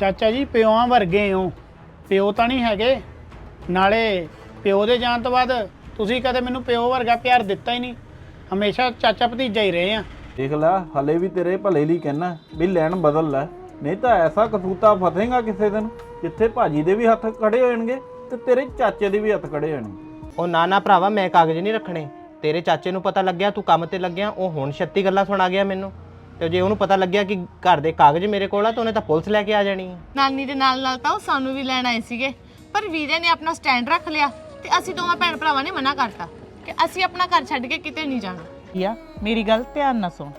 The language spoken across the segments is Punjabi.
ਚਾਚਾ ਜੀ ਪਿਓਾਂ ਵਰਗੇ ਹੋ। ਪਿਓ ਤਾਂ ਨਹੀਂ ਹੈਗੇ। ਨਾਲੇ ਪਿਓ ਦੇ ਜਾਣ ਤੋਂ ਬਾਅਦ ਤੁਸੀਂ ਕਦੇ ਮੈਨੂੰ ਪਿਓ ਵਰਗਾ ਪਿਆਰ ਦਿੱਤਾ ਹੀ ਨਹੀਂ। ਹਮੇਸ਼ਾ ਚਾਚਾ ਭਤੀਜਾ ਹੀ ਰਹੇ ਆ। ਦੇਖ ਲੈ ਹਲੇ ਵੀ ਤੇਰੇ ਭਲੇ ਲਈ ਕਹਿਣਾ ਵੀ ਲੈਣ ਬਦਲ ਲੈ। ਨਹੀਂ ਤਾਂ ਐਸਾ ਕਸੂਤਾ ਫਸੇਗਾ ਕਿਸੇ ਦਿਨ ਜਿੱਥੇ ਭਾਜੀ ਦੇ ਵੀ ਹੱਥ ਖੜੇ ਹੋਣਗੇ ਤੇ ਤੇਰੇ ਚਾਚੇ ਦੇ ਵੀ ਹੱਥ ਖੜੇ ਹੋਣਗੇ। ਉਹ ਨਾ ਨਾ ਭਰਾਵਾ ਮੈਂ ਕਾਗਜ਼ ਨਹੀਂ ਰੱਖਣੇ। ਤੇਰੇ ਚਾਚੇ ਨੂੰ ਪਤਾ ਲੱਗਿਆ ਤੂੰ ਕੰਮ ਤੇ ਲੱਗਿਆ ਉਹ ਹੁਣ 36 ਗੱਲਾਂ ਸੁਣਾ ਗਿਆ ਮੈਨੂੰ। ਤੇ ਜੇ ਉਹਨੂੰ ਪਤਾ ਲੱਗਿਆ ਕਿ ਘਰ ਦੇ ਕਾਗਜ਼ ਮੇਰੇ ਕੋਲ ਆ ਤਾਂ ਉਹਨੇ ਤਾਂ ਪੁਲਿਸ ਲੈ ਕੇ ਆ ਜਾਣੀ ਹੈ ਨਾਨੀ ਦੇ ਨਾਲ ਨਾਲ ਤਾਂ ਉਹ ਸਾਨੂੰ ਵੀ ਲੈਣ ਆਏ ਸੀਗੇ। ਪਰ ਵੀਰੇ ਨੇ ਆਪਣਾ ਸਟੈਂਡ ਰੱਖ ਲਿਆ ਤੇ ਅਸੀਂ ਦੋਵਾਂ ਭੈਣ ਭਰਾਵਾਂ ਨੇ ਮਨਾ ਕਰਤਾ ਕਿ ਅਸੀਂ ਆਪਣਾ ਘਰ ਛੱਡ ਕੇ ਕਿਤੇ ਨਹੀਂ ਜਾਣਾ। ਯਾ ਮੇਰੀ ਗੱਲ ਧਿਆਨ ਨਾਲ ਸੁਣ।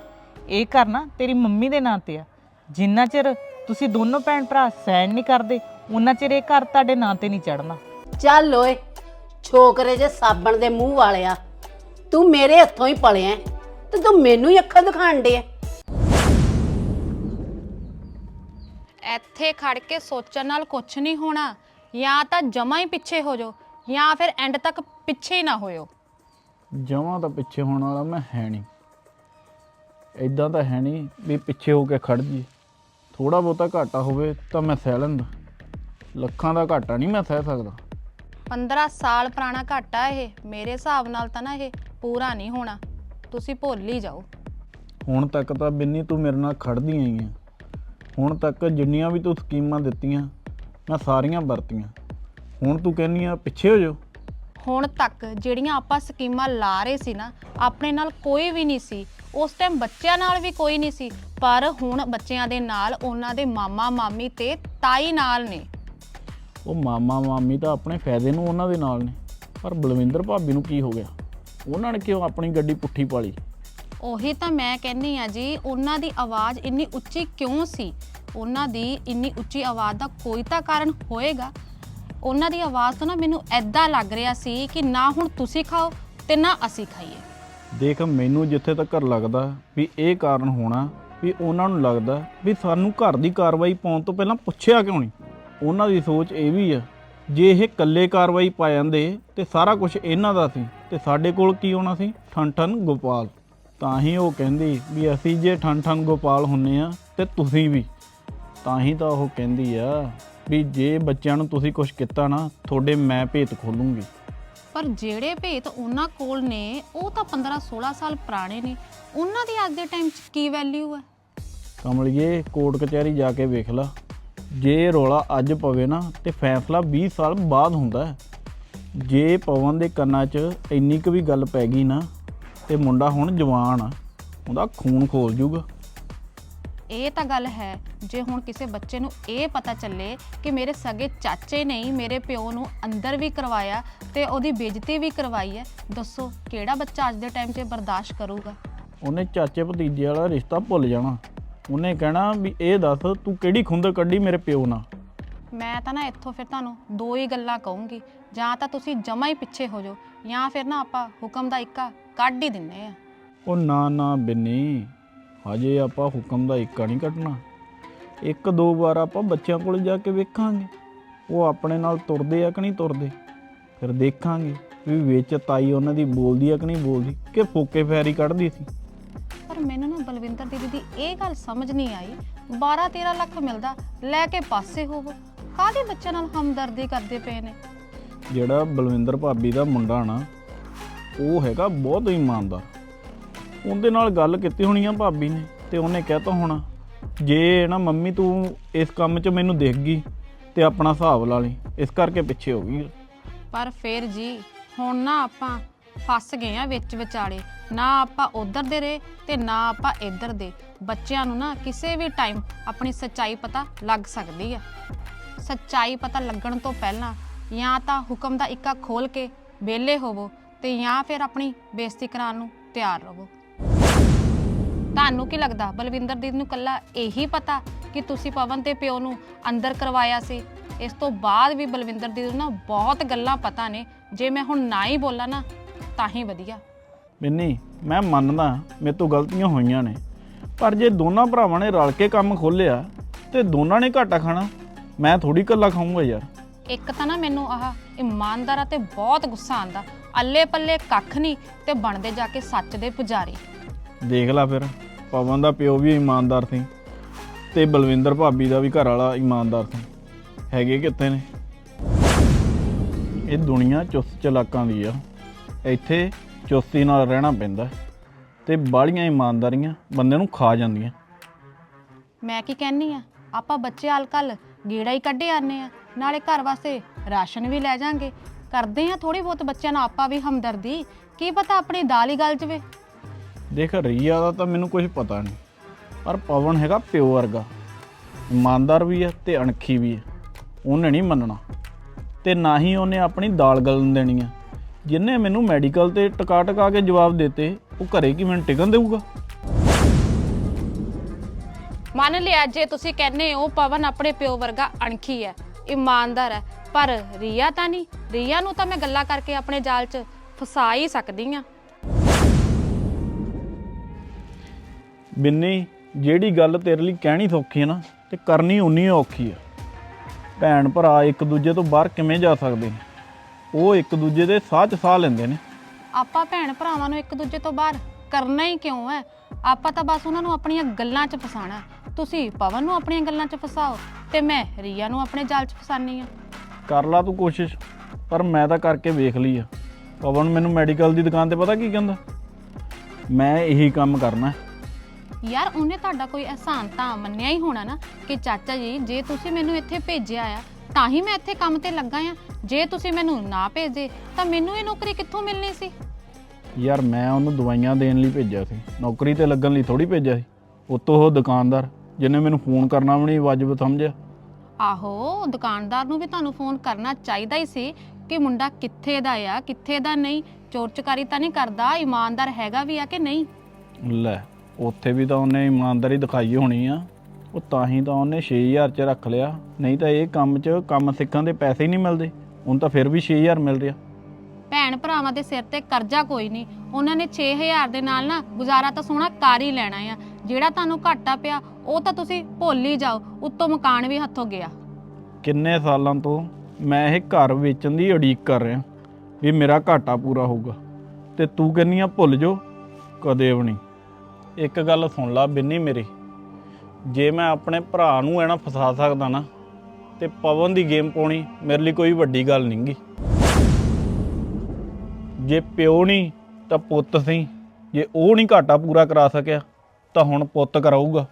ਇਹ ਘਰ ਨਾ ਤੇਰੀ ਮੰਮੀ ਦੇ ਨਾਂ ਤੇ ਆ। ਜਿੰਨਾ ਚਿਰ ਤੁਸੀਂ ਦੋਨੋਂ ਭੈਣ ਭਰਾ ਸਹਿਣ ਨਹੀਂ ਕਰਦੇ ਉਹਨਾਂ ਚਿਰ ਇਹ ਘਰ ਤੁਹਾਡੇ ਨਾਂ ਤੇ ਨਹੀਂ ਚੜਨਾ ਚੱਲ ਓਏ ਛੋਕਰੇ ਜੇ ਸਾਬਣ ਦੇ ਮੂੰਹ ਵਾਲਿਆ ਤੂੰ ਮੇਰੇ ਹੱਥੋਂ ਹੀ ਪਲਿਆ ਹੈ, ਤੇ ਤੂੰ ਮੈਨੂੰ ਹੀ ਅੱਖਾਂ ਦਿਖਾਣ ਦੇ ਇੱਥੇ ਖੜ ਕੇ ਸੋਚਣ ਨਾਲ ਕੁਝ ਨਹੀਂ ਹੋਣਾ। ਜਾਂ ਤਾਂ ਜਮਾ ਹੀ ਪਿੱਛੇ ਹੋ ਜਾਓ ਜਾਂ ਫਿਰ ਐਂਡ ਤੱਕ ਪਿੱਛੇ ਹੀ ਨਾ ਹੋਇਓ। ਜਮਾਂ ਤਾਂ ਪਿੱਛੇ ਹੋਣ ਵਾਲਾ ਮੈਂ ਹੈ ਨਹੀਂ। ਇਦਾਂ ਤਾਂ ਹੈ ਨਹੀਂ ਵੀ ਪਿੱਛੇ ਹੋ ਕੇ ਖੜ ਜੀ ਥੋੜਾ ਬਹੁਤਾ ਘਾਟਾ ਹੋਵੇ ਤਾਂ ਮੈਂ ਸਹਿ ਲੈਂਦਾ। ਲੱਖਾਂ ਦਾ ਘਾਟਾ ਨਹੀਂ ਮੈਂ ਸਹਿ ਸਕਦਾ। 15 ਸਾਲ ਪੁਰਾਣਾ ਘਾਟਾ ਇਹ ਮੇਰੇ ਹਿਸਾਬ ਨਾਲ ਤਾਂ ਨਾ ਇਹ ਪੂਰਾ ਨਹੀਂ ਹੋਣਾ। ਤੁਸੀਂ ਭੁੱਲ ਹੀ ਜਾਓ। ਹੁਣ ਤੱਕ ਤਾਂ ਬਿੰਨੀ ਤੂੰ ਮੇਰੇ ਨਾਲ ਖੜਦੀ ਆਈ ਹੈ ਹੁਣ ਤੱਕ ਜਿੰਨੀਆਂ ਵੀ ਤੂੰ ਸਕੀਮਾਂ ਦਿੱਤੀਆਂ ਮੈਂ ਸਾਰੀਆਂ ਵਰਤੀਆਂ। ਹੁਣ ਤੂੰ ਕਹਿੰਦੀ ਆ ਪਿੱਛੇ ਹੋ ਜਾਓ। ਹੁਣ ਤੱਕ ਜਿਹੜੀਆਂ ਆਪਾਂ ਸਕੀਮਾਂ ਲਾ ਰਹੇ ਸੀ ਨਾ ਆਪਣੇ ਨਾਲ ਕੋਈ ਵੀ ਨਹੀਂ ਸੀ। ਉਸ ਟਾਈਮ ਬੱਚਿਆਂ ਨਾਲ ਵੀ ਕੋਈ ਨਹੀਂ ਸੀ ਪਰ ਹੁਣ ਬੱਚਿਆਂ ਦੇ ਨਾਲ ਉਹਨਾਂ ਦੇ ਮਾਮਾ ਮਾਮੀ ਤੇ ਤਾਈ ਨਾਲ ਨੇ। ਉਹ ਮਾਮਾ ਮਾਮੀ ਤਾਂ ਆਪਣੇ ਫਾਇਦੇ ਨੂੰ ਉਹਨਾਂ ਦੇ ਨਾਲ ਨੇ। ਪਰ ਬਲਵਿੰਦਰ ਭਾਬੀ ਨੂੰ ਕੀ ਹੋ ਗਿਆ? ਉਹਨਾਂ ਨੇ ਕਿਉਂ ਆਪਣੀ ਗੱਡੀ ਪੁੱਠੀ ਪਾਲੀ? ਉਹੀ ਤਾਂ ਮੈਂ ਕਹਿੰਨੀ ਆ ਜੀ, ਉਹਨਾਂ ਦੀ ਆਵਾਜ਼ ਇੰਨੀ ਉੱਚੀ ਕਿਉਂ ਸੀ? ਉਹਨਾਂ ਦੀ ਇੰਨੀ ਉੱਚੀ ਆਵਾਜ਼ ਦਾ ਕੋਈ ਤਾਂ ਕਾਰਨ ਹੋਏਗਾ। ਉਹਨਾਂ ਦੀ ਆਵਾਜ਼ ਤੋਂ ਨਾ ਮੈਨੂੰ ਐਦਾਂ ਲੱਗ ਰਿਹਾ ਸੀ ਕਿ ਨਾ ਹੁਣ ਤੁਸੀਂ ਖਾਓ ਤੇ ਨਾ ਅਸੀਂ ਖਾਈਏ। ਦੇਖ, ਮੈਨੂੰ ਜਿੱਥੇ ਤੱਕ ਲੱਗਦਾ ਵੀ ਇਹ ਕਾਰਨ ਹੋਣਾ, ਵੀ ਉਹਨਾਂ ਨੂੰ ਲੱਗਦਾ ਵੀ ਸਾਨੂੰ ਘਰ ਦੀ ਕਾਰਵਾਈ ਪਾਉਣ ਤੋਂ ਪਹਿਲਾਂ ਪੁੱਛਿਆ ਕਿਉਂ ਨਹੀਂ? ਉਹਨਾਂ ਦੀ ਸੋਚ ਇਹ ਵੀ ਆ, ਜੇ ਇਹ ਇਕੱਲੇ ਕਾਰਵਾਈ ਪਾ ਜਾਂਦੇ ਤੇ ਸਾਰਾ ਕੁਝ ਇਹਨਾਂ ਦਾ ਸੀ ਤੇ ਸਾਡੇ ਕੋਲ ਕੀ ਹੋਣਾ ਸੀ? ਠਨ ਗੋਪਾਲ। ਤਾਂ ਹੀ ਉਹ ਕਹਿੰਦੀ ਵੀ ਅਸੀਂ ਜੇ ਠਨ ਠਨ ਗੋਪਾਲ ਹੁੰਨੇ ਆ ਤੇ ਤੁਸੀਂ ਵੀ। ਤਾਂ ਹੀ ਤਾਂ ਉਹ ਕਹਿੰਦੀ ਆ ਵੀ ਜੇ ਬੱਚਿਆਂ ਨੂੰ ਤੁਸੀਂ ਕੁਝ ਕੀਤਾ ਨਾ ਤੁਹਾਡੇ ਮੈਂ ਭੇਤ ਖੋਲੂੰਗੀ। ਪਰ ਜਿਹੜੇ ਭੇਤ ਉਹਨਾਂ ਕੋਲ ਨੇ ਉਹ ਤਾਂ 15 16 ਸਾਲ ਪੁਰਾਣੇ ਨੇ। ਉਹਨਾਂ ਦੀ ਅੱਜ ਦੇ ਟਾਈਮ 'ਚ ਕੀ ਵੈਲਿਊ ਹੈ ਕਮਲਿਏ ਕੋਰਟ ਕਚਹਿਰੀ ਜਾ ਕੇ ਵੇਖ ਲਾ। ਜੇ ਰੌਲਾ ਅੱਜ ਪਵੇ ਨਾ ਤੇ ਫੈਸਲਾ 20 ਸਾਲ ਬਾਅਦ ਹੁੰਦਾ। ਹੈ ਜੇ ਪਵਨ ਦੇ ਕੰਨਾਂ 'ਚ ਇੰਨੀ ਕੁ ਵੀ ਗੱਲ ਪੈ ਗਈ ਨਾ ਤੇ ਮੁੰਡਾ ਹੁਣ ਜਵਾਨ ਆ ਉਹਦਾ ਖੂਨ ਖੋਲ ਜੂਗਾ। ਇਹ ਤਾਂ ਗੱਲ ਹੈ ਜੇ ਹੁਣ ਕਿਸੇ ਬੱਚੇ ਨੂੰ ਇਹ ਪਤਾ ਚੱਲੇ ਕਿ ਮੇਰੇ ਸਗੇ ਚਾਚੇ ਨੇ ਹੀ ਮੇਰੇ ਪਿਓ ਨੂੰ ਅੰਦਰ ਵੀ ਕਰਵਾਇਆ ਤੇ ਉਹਦੀ ਬੇਇੱਜ਼ਤੀ ਵੀ ਕਰਵਾਈ ਹੈ ਦੱਸੋ ਕਿਹੜਾ ਬੱਚਾ ਅੱਜ ਦੇ ਟਾਈਮ 'ਤੇ ਬਰਦਾਸ਼ਤ ਕਰੂਗਾ? ਉਹਨੇ ਚਾਚੇ ਭਤੀਜੇ ਵਾਲਾ ਰਿਸ਼ਤਾ ਭੁੱਲ ਜਾਣਾ। ਉਹਨੇ ਕਹਿਣਾ ਵੀ ਇਹ ਦੱਸ ਤੂੰ ਕਿਹੜੀ ਖੁੰਦ ਕੱਢੀ ਮੇਰੇ ਪਿਓ ਨਾਲ? ਮੈਂ ਤਾਂ ਨਾ ਇੱਥੋਂ ਫਿਰ ਤੁਹਾਨੂੰ ਦੋ ਹੀ ਗੱਲਾਂ ਕਹੂੰਗੀ ਜਾਂ ਤਾਂ ਤੁਸੀਂ ਜਮਾ ਹੀ ਪਿੱਛੇ ਹੋ ਜਾਓ ਜਾਂ ਫਿਰ ਨਾ ਆਪਾਂ ਹੁਕਮ ਦਾ ਇੱਕਾ ਕੱਢ ਹੀ ਦਿੰਨੇ ਆ। ਉਹ ਨਾ ਨਾ ਬਿੰਨੀ ਹਜੇ ਆਪਾਂ ਹੁਕਮ ਦਾ ਇੱਕਾ ਨਹੀਂ ਕੱਢਣਾ ਇੱਕ ਦੋ ਵਾਰ ਆਪਾਂ ਬੱਚਿਆਂ ਕੋਲ ਜਾ ਕੇ ਵੇਖਾਂਗੇ। ਉਹ ਆਪਣੇ ਨਾਲ ਤੁਰਦੇ ਆ ਕਿ ਨਹੀਂ ਤੁਰਦੇ? ਫਿਰ ਦੇਖਾਂਗੇ ਵੀ ਵਿੱਚ ਤਾਈ ਉਹਨਾਂ ਦੀ ਬੋਲਦੀ ਆ ਕਿ ਨਹੀਂ ਬੋਲਦੀ ਕਿ ਫੋਕੇ ਫੈਰੀ ਕੱਢਦੀ ਸੀ। ਪਰ ਮੈਨੂੰ ਨਾ ਬਲਵਿੰਦਰ ਦੀਦੀ ਦੀ ਇਹ ਗੱਲ ਸਮਝ ਨਹੀਂ ਆਈ। 12 13 ਲੱਖ ਮਿਲਦਾ ਲੈ ਕੇ ਪਾਸੇ ਹੋਵੋ ਕਾਹਦੇ ਬੱਚਿਆਂ ਨਾਲ ਹਮਦਰਦੀ ਕਰਦੇ ਪਏ ਨੇ? ਜਿਹੜਾ ਬਲਵਿੰਦਰ ਭਾਬੀ ਦਾ ਮੁੰਡਾ ਨਾ ਉਹ ਹੈਗਾ ਬਹੁਤ ਇਮਾਨਦਾਰ। ਉਹਦੇ ਨਾਲ ਗੱਲ ਕੀਤੀ ਹੋਣੀ ਆ ਭਾਬੀ ਨੇ ਤੇ ਉਹਨੇ ਕਹਿਤਾ ਹੋਣਾ, ਜੇ ਨਾ ਮੰਮੀ ਤੂੰ ਇਸ ਕੰਮ 'ਚ ਮੈਨੂੰ ਦੇਖ ਗਈ ਤੇ ਆਪਣਾ ਹਿਸਾਬ ਲਾ ਲਈ, ਇਸ ਕਰਕੇ ਪਿੱਛੇ ਹੋ ਗਈ ਪਰ ਫਿਰ ਜੀ, ਹੁਣ ਨਾ ਆਪਾਂ ਫਸ ਗਏ ਆ ਵਿੱਚ ਵਿਚਾਲੇ, ਨਾ ਆਪਾਂ ਉਧਰ ਦੇ ਰਹੇ ਤੇ ਨਾ ਆਪਾਂ ਇੱਧਰ ਦੇ। ਬੱਚਿਆਂ ਨੂੰ ਨਾ ਕਿਸੇ ਵੀ ਟਾਈਮ ਆਪਣੀ ਸੱਚਾਈ ਪਤਾ ਲੱਗ ਸਕਦੀ ਆ। ਸੱਚਾਈ ਪਤਾ ਲੱਗਣ ਤੋਂ ਪਹਿਲਾਂ ਜਾਂ ਤਾਂ ਹੁਕਮ ਦਾ ਇੱਕਾ ਖੋਲ ਕੇ ਵਿਹਲੇ ਹੋਵੋ ਤੇ ਜਾਂ ਫਿਰ ਆਪਣੀ ਬੇਇੱਜ਼ਤੀ ਕਰਾਉਣ ਨੂੰ ਤਿਆਰ ਰਹੋ। ਤੁਹਾਨੂੰ ਕੀ ਲੱਗਦਾ? ਬਲਵਿੰਦਰ ਦੀਦੀ ਨੂੰ ਕੱਲਾ ਇਹੀ ਪਤਾ ਕਿ ਤੁਸੀਂ ਪਵਨ ਤੇ ਪਿਓ ਨੂੰ ਅੰਦਰ ਕਰਵਾਇਆ ਸੀ? ਇਸ ਤੋਂ ਬਾਅਦ ਵੀ ਬਲਵਿੰਦਰ ਦੀਦੀ ਨੂੰ ਨਾ ਬਹੁਤ ਗੱਲਾਂ ਪਤਾ ਨੇ। ਜੇ ਮੈਂ ਹੁਣ ਨਾ ਹੀ ਬੋਲਾਂ ਨਾ ਤਾਂ ਹੀ ਵਧੀਆ। ਮਿੰਨੀ ਮੈਂ ਮੰਨਦਾ ਮੇਰੇ ਤੋਂ ਗਲਤੀਆਂ ਹੋਈਆਂ ਨੇ। ਪਰ ਜੇ ਦੋਨਾਂ ਭਰਾਵਾਂ ਨੇ ਰਲ ਕੇ ਕੰਮ ਖੋਲਿਆ ਤੇ ਦੋਨਾਂ ਨੇ ਘਾਟਾ ਖਾਣਾ ਮੈਂ ਥੋੜੀ ਇਕੱਲਾ ਖਾਊਂਗਾ ਯਾਰ। ਇੱਕ ਤਾਂ ਨਾ ਮੈਨੂੰ ਆਹ ਇਮਾਨਦਾਰਾਂ ਤੇ ਬਹੁਤ ਗੁੱਸਾ ਆਂਦਾ ਅੱਲੇ ਪੱਲੇ ਕੱਖ ਨਹੀਂ ਤੇ ਬਣਦੇ ਜਾ ਕੇ ਸੱਚ ਦੇ ਪੁਜਾਰੀ। ਦੇਖ ਲੈ ਫਿਰ ਪਵਨ ਦਾ ਪਿਓ ਵੀ ਇਮਾਨਦਾਰ ਸੀ ਤੇ ਬਲਵਿੰਦਰ ਭਾਬੀ ਦਾ ਵੀ ਘਰ ਵਾਲਾ ਇਮਾਨਦਾਰ ਸੀ। ਹੈਗੇ ਕਿੱਥੇ ਨੇ? ਇਹ ਦੁਨੀਆ ਚੁਸਤ ਚਲਾਕਾਂ ਦੀ ਆ। ਇੱਥੇ ਚੁਸਤੀ ਨਾਲ ਰਹਿਣਾ ਪੈਂਦਾ ਤੇ ਬਾਹਲੀਆਂ ਇਮਾਨਦਾਰੀਆਂ ਬੰਦੇ ਨੂੰ ਖਾ ਜਾਂਦੀਆਂ। ਮੈਂ ਕੀ ਕਹਿਨੀ ਆ? ਆਪਾਂ ਬੱਚੇ ਹਾਲ ਕੱਲ ਗੇੜਾ ਹੀ ਕੱਢੇ ਆਨੇ ਆ। ਨਾਲੇ ਘਰ ਵਾਸਤੇ ਰਾਸ਼ਨ ਵੀ ਲੈ ਜਾਾਂਗੇ। ਕਰਦੇ ਆ ਥੋੜੀ ਬਹੁਤ ਬੱਚਿਆਂ ਨਾਲ ਆਪਾਂ ਵੀ ਹਮਦਰਦੀ। ਕੀ ਪਤਾ ਆਪਣੀ ਦਾਲ ਹੀ ਗਲ ਜਵੇ? ਦੇਖ ਰੀਆ ਦਾ ਤਾਂ ਮੈਨੂੰ ਕੁਝ ਪਤਾ ਨਹੀਂ। ਪਰ ਪਵਨ ਹੈਗਾ ਪਿਓ ਵਰਗਾ। ਇਮਾਨਦਾਰ ਵੀ ਹੈ ਤੇ ਅਣਖੀ ਵੀ ਹੈ ਉਹਨੇ ਨਹੀਂ ਮੰਨਣਾ। ਤੇ ਨਾ ਹੀ ਉਹਨੇ ਆਪਣੀ ਦਾਲ ਗਲਣ ਦੇਣੀ ਆ। ਜਿੰਨੇ ਮੈਨੂੰ ਮੈਡੀਕਲ ਤੇ ਟਕਾ ਟਕਾ ਕੇ ਜਵਾਬ ਦਿੱਤੇ ਉਹ ਘਰੇ ਕੀ ਮੈਨੂੰ ਟਿਕਣ ਦੇਊਗਾ? ਮੰਨ ਲਿਆ ਜੇ ਤੁਸੀਂ ਕਹਿੰਦੇ ਹੋ ਪਵਨ ਆਪਣੇ ਪਿਓ ਵਰਗਾ ਅਣਖੀ ਹੈ ਇਮਾਨਦਾਰ ਹੈ ਪਰ ਰੀਆ ਤਾਂ ਨਹੀਂ। ਰੀਆ ਨੂੰ ਤਾਂ ਮੈਂ ਗੱਲਾਂ ਕਰਕੇ ਆਪਣੇ ਜਾਲ 'ਚ ਫਸਾ ਹੀ ਸਕਦੀ ਆ। ਬਿੰਨੀ ਜਿਹੜੀ ਗੱਲ ਤੇਰੇ ਲਈ ਕਹਿਣੀ ਸੌਖੀ ਹੈ ਨਾ ਤੇ ਕਰਨੀ ਉਨੀ ਔਖੀ ਹੈ ਭੈਣ ਭਰਾ ਇੱਕ ਦੂਜੇ ਤੋਂ ਬਾਹਰ ਕਿਵੇਂ ਜਾ ਸਕਦੇ ਨੇ? ਉਹ ਇੱਕ ਦੂਜੇ ਦੇ ਸਾਹ 'ਚ ਸਾਹ ਲੈਂਦੇ ਨੇ। ਆਪਾਂ ਭੈਣ ਭਰਾਵਾਂ ਨੂੰ ਇੱਕ ਦੂਜੇ ਤੋਂ ਬਾਹਰ ਕਰਨਾ ਹੀ ਕਿਉਂ ਹੈ ਆਪਾਂ ਤਾਂ ਬਸ ਉਹਨਾਂ ਨੂੰ ਆਪਣੀਆਂ ਗੱਲਾਂ 'ਚ ਫਸਾਣਾ। ਤੁਸੀਂ ਪਵਨ ਨੂੰ ਆਪਣੀਆਂ ਗੱਲਾਂ 'ਚ ਫਸਾਓ ਤੇ ਮੈਂ ਰੀਆ ਨੂੰ ਆਪਣੇ ਜਾਲ 'ਚ ਫਸਾਨੀ ਆ। ਕਰ ਲਾ ਤੂੰ ਕੋਸ਼ਿਸ਼। ਪਰ ਮੈਂ ਤਾਂ ਕਰਕੇ ਵੇਖ ਲਈ ਆ। ਪਵਨ ਮੈਨੂੰ ਮੈਡੀਕਲ ਦੀ ਦੁਕਾਨ ਤੇ ਪਤਾ ਕੀ ਕਹਿੰਦਾ? ਮੈਂ ਇਹੀ ਕੰਮ ਕਰਨਾ। ਯਾਰ ਉਹਨੇ ਤੁਹਾਡਾ ਕੋਈ ਅਹਿਸਾਨ ਤਾਂ ਮੰਨਿਆ ਹੀ ਹੋਣਾ ਨਾ ਕਿ ਚਾਚਾ ਜੀ ਜੇ ਤੁਸੀਂ ਮੈਨੂੰ ਇੱਥੇ ਭੇਜਿਆ ਆ ਤਾਂ ਹੀ ਮੈਂ ਇੱਥੇ ਕੰਮ ਤੇ ਲੱਗਾ ਆ। ਜੇ ਤੁਸੀਂ ਮੈਨੂੰ ਨਾ ਭੇਜਦੇ ਤਾਂ ਮੈਨੂੰ ਇਹ ਨੌਕਰੀ ਕਿੱਥੋਂ ਮਿਲਣੀ ਸੀ? ਯਾਰ ਮੈਂ ਉਹਨੂੰ ਦਵਾਈਆਂ ਦੇਣ ਲਈ ਭੇਜਿਆ ਸੀ। ਨੌਕਰੀ ਤੇ ਲੱਗਣ ਲਈ ਥੋੜੀ ਭੇਜਿਆ ਸੀ। ਉਤੋਂ ਉਹ ਦੁਕਾਨਦਾਰ ਜਿਹਨੇ ਮੈਨੂੰ ਫੋਨ ਕਰਨਾ ਵੀ ਨਹੀਂ ਵਾਜਬ ਸਮਝਿਆ। ਆਹੋ ਦੁਕਾਨਦਾਰ ਨੂੰ ਵੀ ਤੁਹਾਨੂੰ ਫੋਨ ਕਰਨਾ ਚਾਹੀਦਾ ਹੀ ਸੀ। ਕਿ ਮੁੰਡਾ ਕਿੱਥੇ ਦਾ ਆ ਕਿੱਥੇ ਦਾ ਨਹੀਂ ਚੋਰ ਚਕਾਰੀ ਤਾਂ ਨਹੀਂ ਕਰਦਾ ਇਮਾਨਦਾਰ ਹੈਗਾ ਵੀ ਆ ਕਿ ਨਹੀਂ? ਲੈ ਉੱਥੇ ਵੀ ਤਾਂ ਉਹਨੇ ਇਮਾਨਦਾਰੀ ਦਿਖਾਈ ਹੋਣੀ ਆ। ਉਹ ਤਾਂ ਹੀ ਤਾਂ ਉਹਨੇ 6000 ਚ ਰੱਖ ਲਿਆ। ਨਹੀਂ ਤਾਂ ਇਹ ਕੰਮ 'ਚ ਕੰਮ ਸਿੱਖਣ ਦੇ ਪੈਸੇ ਹੀ ਨਹੀਂ ਮਿਲਦੇ। ਹੁਣ ਤਾਂ ਫਿਰ ਵੀ 6000 ਮਿਲ ਰਿਹਾ। ਭੈਣ ਭਰਾਵਾਂ ਦੇ ਸਿਰ ਤੇ ਕਰਜ਼ਾ ਕੋਈ ਨਹੀਂ। ਉਹਨਾਂ ਨੇ 6000 ਦੇ ਨਾਲ ਨਾ ਗੁਜ਼ਾਰਾ ਤਾਂ ਸੋਹਣਾ ਕਰ ਹੀ ਲੈਣਾ ਆ। ਜਿਹੜਾ ਤੁਹਾਨੂੰ ਘਾਟਾ ਪਿਆ ਉਹ ਤਾਂ ਤੁਸੀਂ ਭੁੱਲ ਹੀ ਜਾਓ। ਉੱਤੋਂ ਮਕਾਨ ਵੀ ਹੱਥੋਂ ਗਿਆ। ਕਿੰਨੇ ਸਾਲਾਂ ਤੋਂ ਮੈਂ ਇਹ ਘਰ ਵੇਚਣ ਦੀ ਉਡੀਕ ਕਰ ਰਿਹਾ ਵੀ ਮੇਰਾ ਘਾਟਾ ਪੂਰਾ ਹੋਊਗਾ। ਤੇ ਤੂੰ ਕਹਿੰਨੀ ਆ, ਭੁੱਲ ਜੋ ਕਦੇ ਵੀ ਨਹੀਂ। ਇੱਕ ਗੱਲ ਸੁਣ ਲਾ ਬਿੰਨੀ ਮੇਰੀ। ਜੇ ਮੈਂ ਆਪਣੇ ਭਰਾ ਨੂੰ ਐਨਾ ਫਸਾ ਸਕਦਾ ਨਾ, ਤੇ ਪਵਨ ਦੀ ਗੇਮ ਪਾਉਣੀ ਮੇਰੇ ਲਈ ਕੋਈ ਵੱਡੀ ਗੱਲ ਨਹੀਂਗੀ ਜੇ ਪਿਓ ਨਹੀਂ, ਤਾਂ ਪੁੱਤ ਸੀ। ਜੇ ਉਹ ਨਹੀਂ ਘਾਟਾ ਪੂਰਾ ਕਰਾ ਸਕਿਆ, ਤਾਂ ਹੁਣ ਪੁੱਤ ਕਰਾਊਗਾ।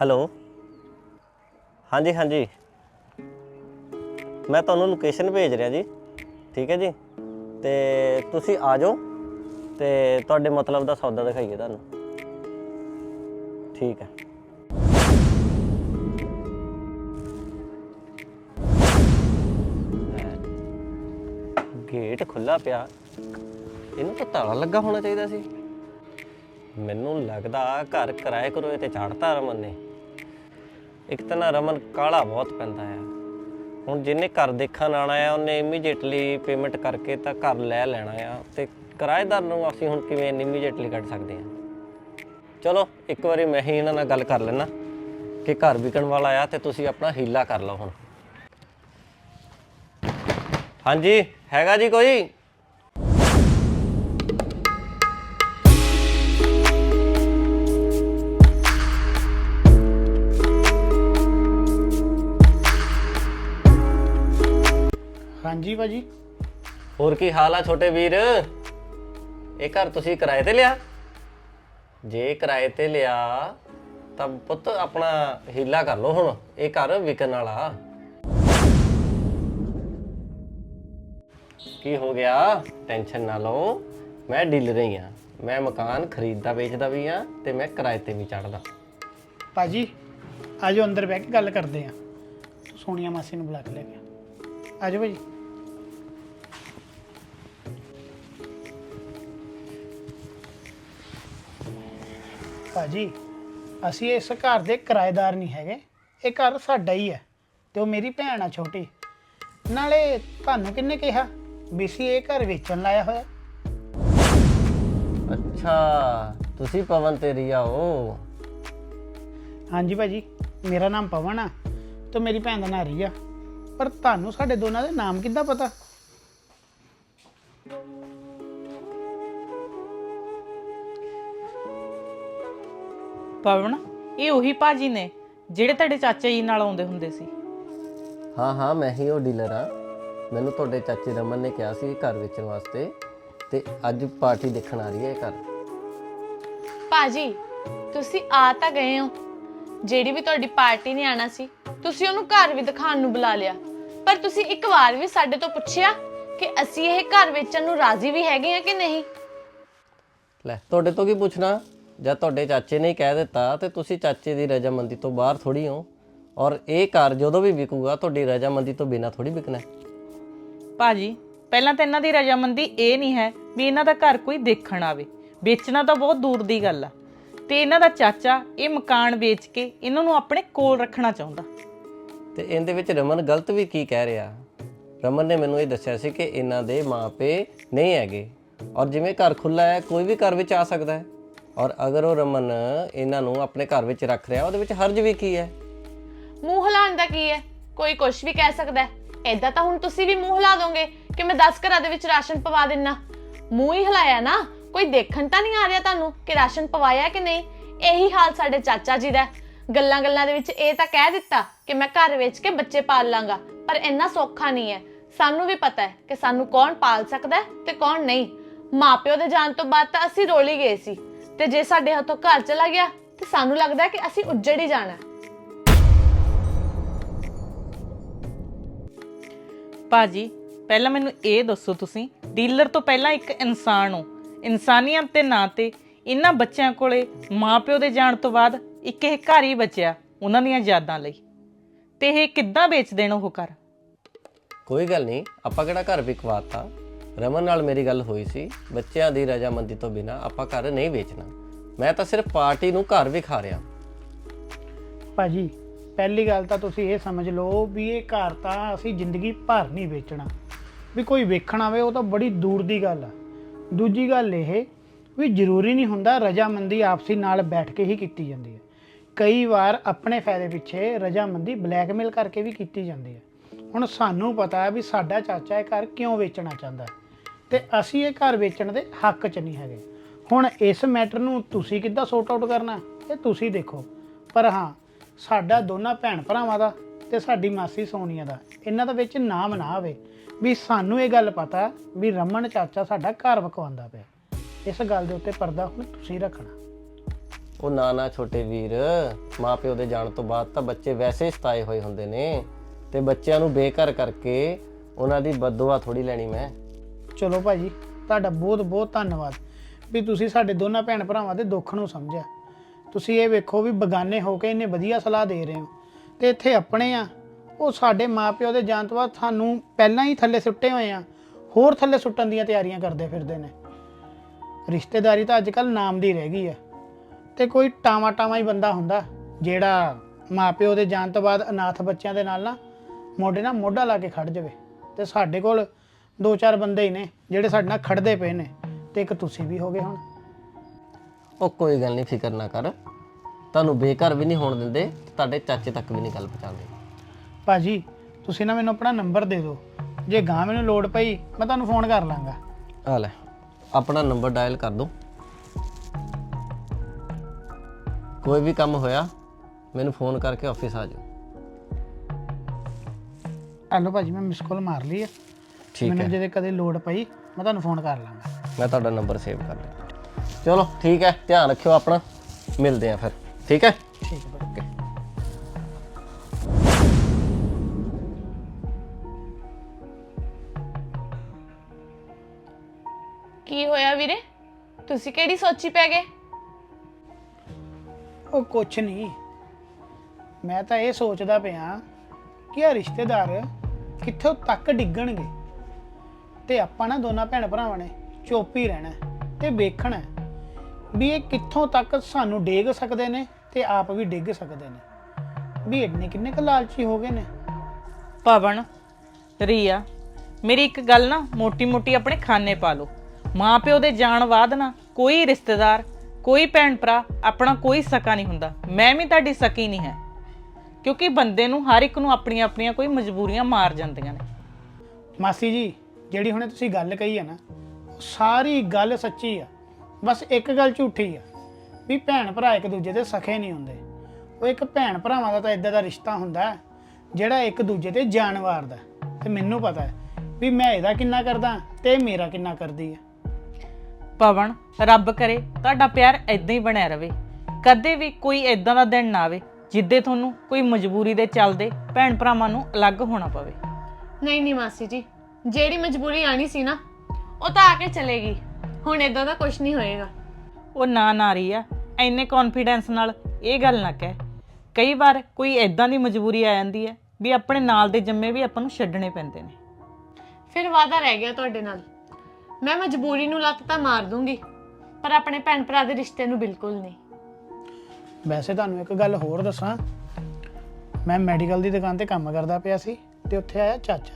ਹੈਲੋ। ਹਾਂਜੀ ਹਾਂਜੀ। ਮੈਂ ਤੁਹਾਨੂੰ ਲੋਕੇਸ਼ਨ ਭੇਜ ਰਿਹਾ ਜੀ। ਠੀਕ ਹੈ ਜੀ? ਤੇ ਤੁਸੀਂ ਆ ਜਾਓ ਤੇ ਤੁਹਾਡੇ ਮਤਲਬ ਦਾ ਸੌਦਾ ਦਿਖਾਈਏ ਤੁਹਾਨੂੰ। ਠੀਕ ਹੈ। ਗੇਟ ਖੁੱਲਾ ਪਿਆ। ਇਹਨੂੰ ਤਾਂ ਤਾਲਾ ਲੱਗਾ ਹੋਣਾ ਚਾਹੀਦਾ ਸੀ। ਮੈਨੂੰ ਲੱਗਦਾ ਘਰ ਕਿਰਾਏ ਕਰੋਏ ਤੇ ਚੜਤਾ ਰਮਨ ਨੇ। ਇੱਕ ਤਾਂ ਨਾ ਰਮਨ ਕਾਲਾ ਬਹੁਤ ਪੈਂਦਾ ਆ। ਹੁਣ ਜਿਹਨੇ ਘਰ ਦੇਖਣ ਆਣਾ ਆ, ਉਹਨੇ ਇਮੀਡੀਏਟਲੀ ਪੇਮੈਂਟ ਕਰਕੇ ਤਾਂ ਘਰ ਲੈ ਲੈਣਾ ਆ। ਤੇ ਕਿਰਾਏਦਾਰ ਨੂੰ ਅਸੀਂ ਹੁਣ ਕਿਵੇਂ ਇਮੀਡੀਏਟਲੀ ਕੱਢ ਸਕਦੇ ਆ? ਚਲੋ, ਇੱਕ ਵਾਰੀ ਮੈਂ ਹੀ ਇਹਨਾਂ ਨਾਲ ਗੱਲ ਕਰ ਲੈਣਾ ਕਿ ਘਰ ਵਿਕਣ ਵਾਲਾ ਆ ਤੇ ਤੁਸੀਂ ਆਪਣਾ ਹੀਲਾ ਕਰ ਲਓ ਹੁਣ। ਹਾਂਜੀ, ਹੈਗਾ ਜੀ ਕੋਈ? ਹਾਂਜੀ ਭਾਜੀ। ਹੋਰ ਕੀ ਹਾਲ ਆ ਛੋਟੇ ਵੀਰ? ਇਹ ਘਰ ਤੁਸੀਂ ਕਿਰਾਏ ਤੇ ਲਿਆ? ਜੇ ਕਿਰਾਏ ਤੇ ਲਿਆ ਤਾਂ ਪੁੱਤ ਆਪਣਾ ਹੀਲਾ ਕਰ ਲਓ ਹੁਣ ਇਹ ਘਰ ਵਿਕਣ ਵਾਲਾ। ਕੀ ਹੋ ਗਿਆ? ਟੈਨਸ਼ਨ ਨਾ ਲਓ। ਮੈਂ ਡੀਲਰ ਹੀ ਆ ਮੈਂ ਮਕਾਨ ਖਰੀਦਦਾ ਵੇਚਦਾ ਵੀ ਆ ਤੇ ਮੈਂ ਕਿਰਾਏ ਤੇ ਵੀ ਚੜਦਾ ਭਾਜੀ ਆਜੋ ਅੰਦਰ ਬਹਿ ਕੇ ਗੱਲ ਕਰਦੇ ਆ ਸੋਨੀਆ ਮਾਸੀ ਨੂੰ ਬੁਲਾ ਕੇ ਲੈ ਕੇ ਆ। ਆਜੋ ਭਾਜੀ। ਭਾਜੀ ਅਸੀਂ ਇਸ ਘਰ ਦੇ ਕਿਰਾਏਦਾਰ ਨਹੀਂ ਹੈਗੇ। ਇਹ ਘਰ ਸਾਡਾ ਹੀ ਹੈ ਤੇ ਉਹ ਮੇਰੀ ਭੈਣ ਆ ਛੋਟੀ। ਨਾਲੇ ਤੁਹਾਨੂੰ ਕਿੰਨੇ ਕਿਹਾ ਵੀ ਸੀ ਇਹ ਘਰ ਵੇਚਣ ਲਾਇਆ ਹੋਇਆ? ਅੱਛਾ ਤੁਸੀਂ ਪਵਨ ਤੇ ਰੀਆ ਹੋ? ਹਾਂਜੀ ਭਾਜੀ ਮੇਰਾ ਨਾਮ ਪਵਨ ਆ ਤੇ ਮੇਰੀ ਭੈਣ ਦਾ ਨਾਮ ਰੀਆ। ਪਰ ਤੁਹਾਨੂੰ ਸਾਡੇ ਦੋਨਾਂ ਦੇ ਨਾਮ ਕਿੱਦਾਂ ਪਤਾ? ਪਵਨ ਇਹ ਉਹੀ ਭਾਜੀ ਨੇ ਜਿਹੜੇ ਤੁਹਾਡੇ ਚਾਚਾ ਜੀ ਨਾਲ ਆਉਂਦੇ ਹੁੰਦੇ ਸੀ। ਹਾਂ ਹਾਂ ਮੈਂ ਹੀ ਉਹ ਡੀਲਰ ਆ ਮੈਨੂੰ ਤੁਹਾਡੇ ਚਾਚੇ ਰਮਨ ਨੇ ਕਿਹਾ ਸੀ ਘਰ ਵੇਚਣ ਵਾਸਤੇ ਤੇ ਅੱਜ ਪਾਰਟੀ ਦੇਖਣ ਆ ਰਹੀ ਹੈ ਇਹ ਘਰ। ਭਾਜੀ ਤੁਸੀਂ ਆ ਤਾਂ ਗਏ ਹੋ। ਜਿਹੜੀ ਵੀ ਤੁਹਾਡੀ ਪਾਰਟੀ ਨੇ ਆਣਾ ਸੀ ਤੁਸੀਂ ਉਹਨੂੰ ਘਰ ਵੀ ਦਿਖਾਉਣ ਨੂੰ ਬੁਲਾ ਲਿਆ। ਪਰ ਤੁਸੀਂ ਇੱਕ ਵਾਰ ਵੀ ਸਾਡੇ ਤੋਂ ਪੁੱਛਿਆ ਕਿ ਅਸੀਂ ਇਹ ਘਰ ਵੇਚਣ ਨੂੰ ਰਾਜ਼ੀ ਵੀ ਹੈਗੇ ਆ ਕਿ ਨਹੀਂ? ਲੈ ਤੁਹਾਡੇ ਤੋਂ ਕੀ ਪੁੱਛਣਾ? ਜਦ ਤੁਹਾਡੇ ਚਾਚੇ ਨੇ ਹੀ ਕਹਿ ਦਿੱਤਾ ਤੇ ਤੁਸੀਂ ਚਾਚੇ ਦੀ ਰਜਾਮੰਦੀ ਤੋਂ ਬਾਹਰ ਥੋੜੀ ਹੋ। ਔਰ ਇਹ ਘਰ ਜਦੋਂ ਵੀ ਵਿਕੂਗਾ ਤੁਹਾਡੀ ਰਜਾਮੰਦੀ ਤੋਂ ਬਿਨਾ ਥੋੜੀ ਵਿਕਣਾ ਹੈ। ਭਾਜੀ ਪਹਿਲਾਂ ਤਾਂ ਇਹਨਾਂ ਦੀ ਰਜਾਮੰਦੀ ਇਹ ਨਹੀਂ ਹੈ ਵੀ ਇਹਨਾਂ ਦਾ ਘਰ ਕੋਈ ਦੇਖਣ ਆਵੇ। ਵੇਚਣਾ ਤਾਂ ਬਹੁਤ ਦੂਰ ਦੀ ਗੱਲ ਆ। ਤੇ ਇਹਨਾਂ ਦਾ ਚਾਚਾ ਇਹ ਮਕਾਨ ਵੇਚ ਕੇ ਇਹਨਾਂ ਨੂੰ ਆਪਣੇ ਕੋਲ ਰੱਖਣਾ ਚਾਹੁੰਦਾ। ਤੇ ਇਹਦੇ ਵਿੱਚ ਰਮਨ ਗਲਤ ਵੀ ਕੀ ਕਹਿ ਰਿਹਾ? ਰਮਨ ਨੇ ਮੈਨੂੰ ਇਹ ਦੱਸਿਆ ਸੀ ਕਿ ਇਹਨਾਂ ਦੇ ਮਾਪੇ ਨਹੀਂ ਹੈਗੇ। ਔਰ ਜਿਵੇਂ ਘਰ ਖੁੱਲਾ ਹੈ ਕੋਈ ਵੀ ਘਰ ਵਿੱਚ ਆ ਸਕਦਾ ਹੈ। ਔਰ ਅਗਰ ਉਹ ਰਮਨ ਇਹਨਾਂ ਨੂੰ ਆਪਣੇ ਘਰ ਵਿੱਚ ਰੱਖ ਰਿਹਾ, ਉਹਦੇ ਵਿੱਚ ਹਰਜ ਵੀ ਕੀ ਹੈ? ਮੂੰਹ ਹਿਲਾਉਣ ਦਾ ਕੀ ਹੈ? ਕੋਈ ਕੁਝ ਵੀ ਕਹਿ ਸਕਦਾ ਹੈ। ਏਦਾਂ ਤਾਂ ਹੁਣ ਤੁਸੀਂ ਵੀ ਮੂੰਹ ਹਿਲਾ ਦੋਗੇ ਕਿ ਮੈਂ 10 ਘਰਾਂ ਦੇ ਵਿੱਚ ਰਾਸ਼ਨ ਪਵਾ ਦਿੰਨਾ। ਮੂੰਹ ਹੀ ਹਿਲਾਇਆ ਨਾ, ਕੋਈ ਦੇਖਣ ਤਾਂ ਨਹੀਂ ਆ ਰਿਹਾ ਤੁਹਾਨੂੰ ਕਿ ਰਾਸ਼ਨ ਪਵਾਇਆ ਕਿ ਨਹੀਂ? ਇਹੀ ਹਾਲ ਸਾਡੇ ਚਾਚਾ ਜੀ ਦਾ ਗੱਲਾਂ ਗੱਲਾਂ ਦੇ ਵਿੱਚ ਇਹ ਤਾਂ ਕਹਿ ਦਿੱਤਾ ਕਿ ਮੈਂ ਘਰ ਵੇਚ ਕੇ ਬੱਚੇ ਪਾਲ ਲਾਂਗਾ, ਪਰ ਇੰਨਾ ਸੌਖਾ ਨਹੀਂ ਹੈ। ਸਾਨੂੰ ਵੀ ਪਤਾ ਹੈ ਕਿ ਸਾਨੂੰ ਕੌਣ ਪਾਲ ਸਕਦਾ ਹੈ ਤੇ ਕੌਣ ਨਹੀਂ। ਮਾਪਿਓ ਦੇ ਜਾਣ ਤੋਂ ਬਾਅਦ ਤਾਂ ਅਸੀਂ ਰੋਲੀ ਗਏ ਸੀ। ਤੇ ਜੇ ਸਾਡੇ ਹੱਥੋਂ ਘਰ ਚਲਾ ਗਿਆ ਤੇ ਸਾਨੂੰ ਲੱਗਦਾ ਕਿ ਅਸੀਂ ਉੱਜੜ ਹੀ ਜਾਣਾ। ਭਾਜੀ ਪਹਿਲਾਂ ਮੈਨੂੰ ਇਹ ਦੱਸੋ ਤੁਸੀਂ ਡੀਲਰ ਤੋਂ ਪਹਿਲਾਂ ਇੱਕ ਇਨਸਾਨ ਹੋ। ਇਨਸਾਨੀਅਤ ਦੇ ਨਾਂ ਤੇ ਇਹਨਾਂ ਬੱਚਿਆਂ ਕੋਲੇ ਮਾਪਿਓ ਦੇ ਜਾਣ ਤੋਂ ਬਾਅਦ ਇੱਕ ਇਹ ਘਰ ਹੀ ਬਚਿਆ ਉਹਨਾਂ ਦੀਆਂ ਯਾਦਾਂ ਲਈ। ਤੇ ਇਹ ਕਿੱਦਾਂ ਵੇਚ ਦੇਣ ਉਹ ਘਰ? ਕੋਈ ਗੱਲ ਨਹੀਂ ਆਪਾਂ ਕਿਹੜਾ ਘਰ ਵਿਕਵਾਤਾ? ਰਮਨ ਨਾਲ ਮੇਰੀ ਗੱਲ ਹੋਈ ਸੀ, ਬੱਚਿਆਂ ਦੀ ਰਜਾਮੰਦੀ ਤੋਂ ਬਿਨਾ ਆਪਾਂ ਘਰ ਨਹੀਂ ਵੇਚਣਾ। ਮੈਂ ਤਾਂ ਸਿਰਫ ਪਾਰਟੀ ਨੂੰ ਘਰ ਵਿਖਾ ਰਿਹਾ। ਭਾਜੀ, ਪਹਿਲੀ ਗੱਲ ਤਾਂ ਤੁਸੀਂ ਇਹ ਸਮਝ ਲਓ ਵੀ ਇਹ ਘਰ ਤਾਂ ਅਸੀਂ ਜ਼ਿੰਦਗੀ ਭਰ ਨਹੀਂ ਵੇਚਣਾ। ਵੀ ਕੋਈ ਵੇਖਣ ਆਵੇ ਉਹ ਤਾਂ ਬੜੀ ਦੂਰ ਦੀ ਗੱਲ ਆ। ਦੂਜੀ ਗੱਲ ਇਹ ਵੀ ਜ਼ਰੂਰੀ ਨਹੀਂ ਹੁੰਦਾ ਰਜਾਮੰਦੀ ਆਪਸੀ ਨਾਲ ਬੈਠ ਕੇ ਹੀ ਕੀਤੀ ਜਾਂਦੀ ਹੈ ਕਈ ਵਾਰ ਆਪਣੇ ਫਾਇਦੇ ਪਿੱਛੇ ਰਜਾਮੰਦੀ ਬਲੈਕਮੇਲ ਕਰਕੇ ਵੀ ਕੀਤੀ ਜਾਂਦੀ ਹੈ ਹੁਣ ਸਾਨੂੰ ਪਤਾ ਹੈ ਵੀ ਸਾਡਾ ਚਾਚਾ ਇਹ ਘਰ ਕਿਉਂ ਵੇਚਣਾ ਚਾਹੁੰਦਾ। ਹੈ ਤੇ ਅਸੀਂ ਇਹ ਘਰ ਵੇਚਣ ਦੇ ਹੱਕ 'ਚ ਨਹੀਂ ਹੈਗੇ। ਹੁਣ ਇਸ ਮੈਟਰ ਨੂੰ ਤੁਸੀਂ ਕਿੱਦਾਂ ਸੌਟ ਆਊਟ ਕਰਨਾ? ਇਹ ਤੁਸੀਂ ਦੇਖੋ। ਪਰ ਹਾਂ, ਸਾਡਾ ਦੋਨਾਂ ਭੈਣ ਭਰਾਵਾਂ ਦਾ ਤੇ ਸਾਡੀ ਮਾਸੀ ਸੋਨੀਆ ਦਾ, ਇਹਨਾਂ ਦਾ ਵਿੱਚ ਨਾਮ ਨਾ ਆਵੇ। ਵੀ ਸਾਨੂੰ ਇਹ ਗੱਲ ਪਤਾ ਵੀ ਰਮਨ ਚਾਚਾ ਸਾਡਾ ਘਰ ਵਕਵਾਉਂਦਾ ਪਿਆ। ਇਸ ਗੱਲ ਦੇ ਉੱਤੇ ਪਰਦਾ ਹੁਣ ਤੁਸੀਂ ਰੱਖਣਾ। ਉਹ ਨਾ ਨਾ ਛੋਟੇ ਵੀਰ, ਮਾਪਿਓ ਦੇ ਜਾਣ ਤੋਂ ਬਾਅਦ ਤਾਂ ਬੱਚੇ ਵੈਸੇ ਸਤਾਏ ਹੋਏ ਹੁੰਦੇ ਨੇ। ਤੇ ਬੱਚਿਆਂ ਨੂੰ ਬੇਘਰ ਕਰਕੇ ਉਹਨਾਂ ਦੀ ਬਦਦੁਆ ਥੋੜੀ ਲੈਣੀ ਮੈਂ। ਚਲੋ ਭਾਜੀ, ਤੁਹਾਡਾ ਬਹੁਤ ਬਹੁਤ ਧੰਨਵਾਦ ਵੀ ਤੁਸੀਂ ਸਾਡੇ ਦੋਨਾਂ ਭੈਣ ਭਰਾਵਾਂ ਦੇ ਦੁੱਖ ਨੂੰ ਸਮਝਿਆ। ਤੁਸੀਂ ਇਹ ਵੇਖੋ ਵੀ ਬਗਾਨੇ ਹੋ ਕੇ ਇੰਨੇ ਵਧੀਆ ਸਲਾਹ ਦੇ ਰਹੇ ਹੋ ਤੇ ਇੱਥੇ ਆਪਣੇ ਆ, ਉਹ ਸਾਡੇ ਮਾਪਿਓ ਦੇ ਜਾਣ ਤੋਂ ਬਾਅਦ ਸਾਨੂੰ ਪਹਿਲਾਂ ਹੀ ਥੱਲੇ ਸੁੱਟੇ ਹੋਏ ਆ, ਹੋਰ ਥੱਲੇ ਸੁੱਟਣ ਦੀਆਂ ਤਿਆਰੀਆਂ ਕਰਦੇ ਫਿਰਦੇ ਨੇ। ਰਿਸ਼ਤੇਦਾਰੀ ਤਾਂ ਅੱਜ ਕੱਲ ਨਾਮ ਦੀ ਰਹਿ ਗਈ ਆ ਤੇ ਕੋਈ ਟਾਵਾ ਟਾਵਾ ਹੀ ਬੰਦਾ ਹੁੰਦਾ, ਜਿਹੜਾ ਮਾਪਿਓ ਦੇ ਜਾਣ ਤੋਂ ਬਾਅਦ ਅਨਾਥ ਬੱਚਿਆਂ ਦੇ ਨਾਲ ਨਾ ਮੋਢੇ ਨਾਲ ਮੋਢਾ ਲਾ ਕੇ ਖੜ ਜਾਵੇ ਤੇ ਸਾਡੇ ਕੋਲ ਦੋ ਚਾਰ ਬੰਦੇ ਹੀ ਨੇ ਜਿਹੜੇ ਸਾਡੇ ਨਾਲ ਖੜਦੇ ਪਏ ਨੇ ਤੇ ਇੱਕ ਤੁਸੀਂ ਵੀ ਹੋਗੇ ਹੁਣ। ਉਹ ਕੋਈ ਗੱਲ ਨਹੀਂ ਫਿਕਰ ਨਾ ਕਰ। ਤੁਹਾਨੂੰ ਬੇਘਰ ਵੀ ਨਹੀਂ ਹੋਣ ਦਿੰਦੇ ਤੁਹਾਡੇ ਚਾਚੇ ਤੱਕ ਵੀ ਨਹੀਂ ਗੱਲ ਪਹੁੰਚਾਉਂਦੇ। ਭਾਜੀ ਤੁਸੀਂ ਨਾ ਮੈਨੂੰ ਆਪਣਾ ਨੰਬਰ ਦੇ ਦਿਓ। ਜੇ ਗਾਂ ਮੈਨੂੰ ਲੋੜ ਪਈ ਮੈਂ ਤੁਹਾਨੂੰ ਫੋਨ ਕਰ ਲਾਂਗਾ। ਆ ਲੈ ਆਪਣਾ ਨੰਬਰ ਡਾਇਲ ਕਰ ਦੋ। ਕੋਈ ਵੀ ਕੰਮ ਹੋਇਆ ਮੈਨੂੰ ਫੋਨ ਕਰਕੇ ਆਫਿਸ ਆ ਜਾਓ। ਹਲੋ ਭਾਜੀ ਮੈਂ ਮਿਸ ਕਾਲ ਮਾਰ ਲਈ ਹੈ ਠੀਕ ਮੈਨੂੰ ਹੈ। ਜਦੋਂ ਕਦੇ ਲੋੜ ਪਈ ਮੈਂ ਤੁਹਾਨੂੰ ਫੋਨ ਕਰ ਲਾਂਗਾ। ਮੈਂ ਤੁਹਾਡਾ ਨੰਬਰ ਸੇਵ ਕਰ ਲਿਆ ਚਲੋ ਠੀਕ ਹੈ। ਧਿਆਨ ਰੱਖਿਓ ਆਪਣਾ। ਮਿਲਦੇ ਆ ਫਿਰ। ਠੀਕ ਹੈ? ਠੀਕ ਹੈ ਕੀ ਹੋਇਆ ਵੀਰੇ? ਤੁਸੀਂ ਕਿਹੜੀ ਸੋਚੀ ਪੈ ਗਏ? ਉਹ ਕੁਛ ਨਹੀਂ। ਮੈਂ ਤਾਂ ਇਹ ਸੋਚਦਾ ਪਿਆ ਕਿ ਇਹ ਰਿਸ਼ਤੇਦਾਰ ਕਿੱਥੋਂ ਤੱਕ ਡਿੱਗਣਗੇ। ਤੇ ਆਪਾਂ ਨਾ ਦੋਨਾਂ ਭੈਣ ਭਰਾਵਾਂ ਨੇ ਚੁੱਪ ਹੀ ਰਹਿਣਾ ਹੈ ਤੇ ਵੇਖਣਾ ਹੈ ਵੀ ਇਹ ਕਿੱਥੋਂ ਤੱਕ ਸਾਨੂੰ ਡੇਗ ਸਕਦੇ ਨੇ ਤੇ ਆਪ ਵੀ ਡਿੱਗ ਸਕਦੇ ਨੇ। ਵੀ ਇੰਨੇ ਕਿੰਨੇ ਕੁ ਲਾਲਚੀ ਹੋ ਗਏ ਨੇ। ਪਵਨ ਰੀਆ ਮੇਰੀ ਇੱਕ ਗੱਲ ਨਾ ਮੋਟੀ-ਮੋਟੀ ਆਪਣੇ ਖਾਨੇ ਪਾ ਲਓ। ਮਾਂ ਪਿਓ ਦੇ ਜਾਣ ਬਾਅਦ ਨਾ ਕੋਈ ਰਿਸ਼ਤੇਦਾਰ ਕੋਈ ਭੈਣ ਭਰਾ ਆਪਣਾ ਕੋਈ ਸਕਾ ਨਹੀਂ ਹੁੰਦਾ। ਮੈਂ ਵੀ ਤੁਹਾਡੀ ਸਕੀ ਨਹੀਂ ਹੈ। ਕਿਉਂਕਿ ਬੰਦੇ ਨੂੰ ਹਰ ਇੱਕ ਨੂੰ ਆਪਣੀਆਂ ਆਪਣੀਆਂ ਕੋਈ ਮਜਬੂਰੀਆਂ ਮਾਰ ਜਾਂਦੀਆਂ ਨੇ। ਮਾਸੀ ਜੀ ਜਿਹੜੀ ਹੁਣੇ ਤੁਸੀਂ ਗੱਲ ਕਹੀ ਹੈ ਨਾ ਉਹ ਸਾਰੀ ਗੱਲ ਸੱਚੀ ਆ। ਬਸ ਇੱਕ ਗੱਲ ਝੂਠੀ ਆ ਵੀ ਭੈਣ ਭਰਾ ਇੱਕ ਦੂਜੇ ਦੇ ਸਖੇ ਨਹੀਂ ਹੁੰਦੇ। ਉਹ ਇੱਕ ਭੈਣ ਭਰਾਵਾਂ ਦਾ ਤਾਂ ਇਦਾਂ ਦਾ ਰਿਸ਼ਤਾ ਹੁੰਦਾ ਹੈ, ਜਿਹੜਾ ਇੱਕ ਦੂਜੇ ਤੇ ਜਾਨ ਵਾਰਦਾ। ਤੇ ਮੈਨੂੰ ਪਤਾ ਹੈ ਵੀ ਮੈਂ ਇਹਦਾ ਕਿੰਨਾ ਕਰਦਾ ਤੇ ਇਹ ਮੇਰਾ ਕਿੰਨਾ ਕਰਦੀ ਹੈ ਪਵਨ ਰੱਬ ਕਰੇ ਤੁਹਾਡਾ ਪਿਆਰ ਐਦਾਂ ਹੀ ਬਣਿਆ ਰਵੇ। ਕਦੇ ਵੀ ਕੋਈ ਐਦਾਂ ਦਾ ਦਿਨ ਨਾ ਆਵੇ ਜਿੱਦੇ ਤੁਹਾਨੂੰ ਕੋਈ ਮਜਬੂਰੀ ਦੇ ਚੱਲਦੇ ਭੈਣ ਭਰਾਵਾਂ ਨੂੰ ਅਲੱਗ ਹੋਣਾ ਪਵੇ। ਨਹੀਂ ਨਹੀਂ ਮਾਸੀ ਜੀ ਜਿਹੜੀ ਮਜਬੂਰੀ ਆਣੀ ਸੀ ਨਾ ਉਹ ਤਾਂ ਆ ਕੇ ਚਲੇਗੀ। ਹੁਣ ਇਦਾਂ ਦਾ ਕੁਝ ਨਹੀਂ ਹੋਏਗਾ। ਉਹ ਨਾ ਨਾ ਰਹੀ ਆ ਐਨੇ ਕੌਨਫੀਡੈਂਸ ਨਾਲ ਇਹ ਗੱਲ ਨਾ ਕਹਿ। ਕਈ ਵਾਰ ਕੋਈ ਐਦਾਂ ਦੀ ਮਜਬੂਰੀ ਆ ਜਾਂਦੀ ਹੈ ਵੀ ਆਪਣੇ ਨਾਲ ਦੇ ਜੰਮੇ ਵੀ ਆਪਾਂ ਨੂੰ ਛੱਡਣੇ ਪੈਂਦੇ ਨੇ। ਫਿਰ ਵਾਦਾ ਰਹਿ ਗਿਆ ਤੁਹਾਡੇ ਨਾਲ। ਮੈਂ ਮਜਬੂਰੀ ਨੂੰ ਲੱਤ ਤਾਂ ਮਾਰ ਦੂੰਗੀ ਪਰ ਆਪਣੇ ਭੈਣ ਭਰਾ ਦੇ ਰਿਸ਼ਤੇ ਨੂੰ ਬਿਲਕੁਲ ਨਹੀਂ। ਵੈਸੇ ਤੁਹਾਨੂੰ ਇੱਕ ਗੱਲ ਹੋਰ ਦੱਸਾਂ। ਮੈਂ ਮੈਡੀਕਲ ਦੀ ਦੁਕਾਨ ਤੇ ਕੰਮ ਕਰਦਾ ਪਿਆ ਸੀ ਤੇ ਉੱਥੇ ਆਇਆ ਚਾਚਾ।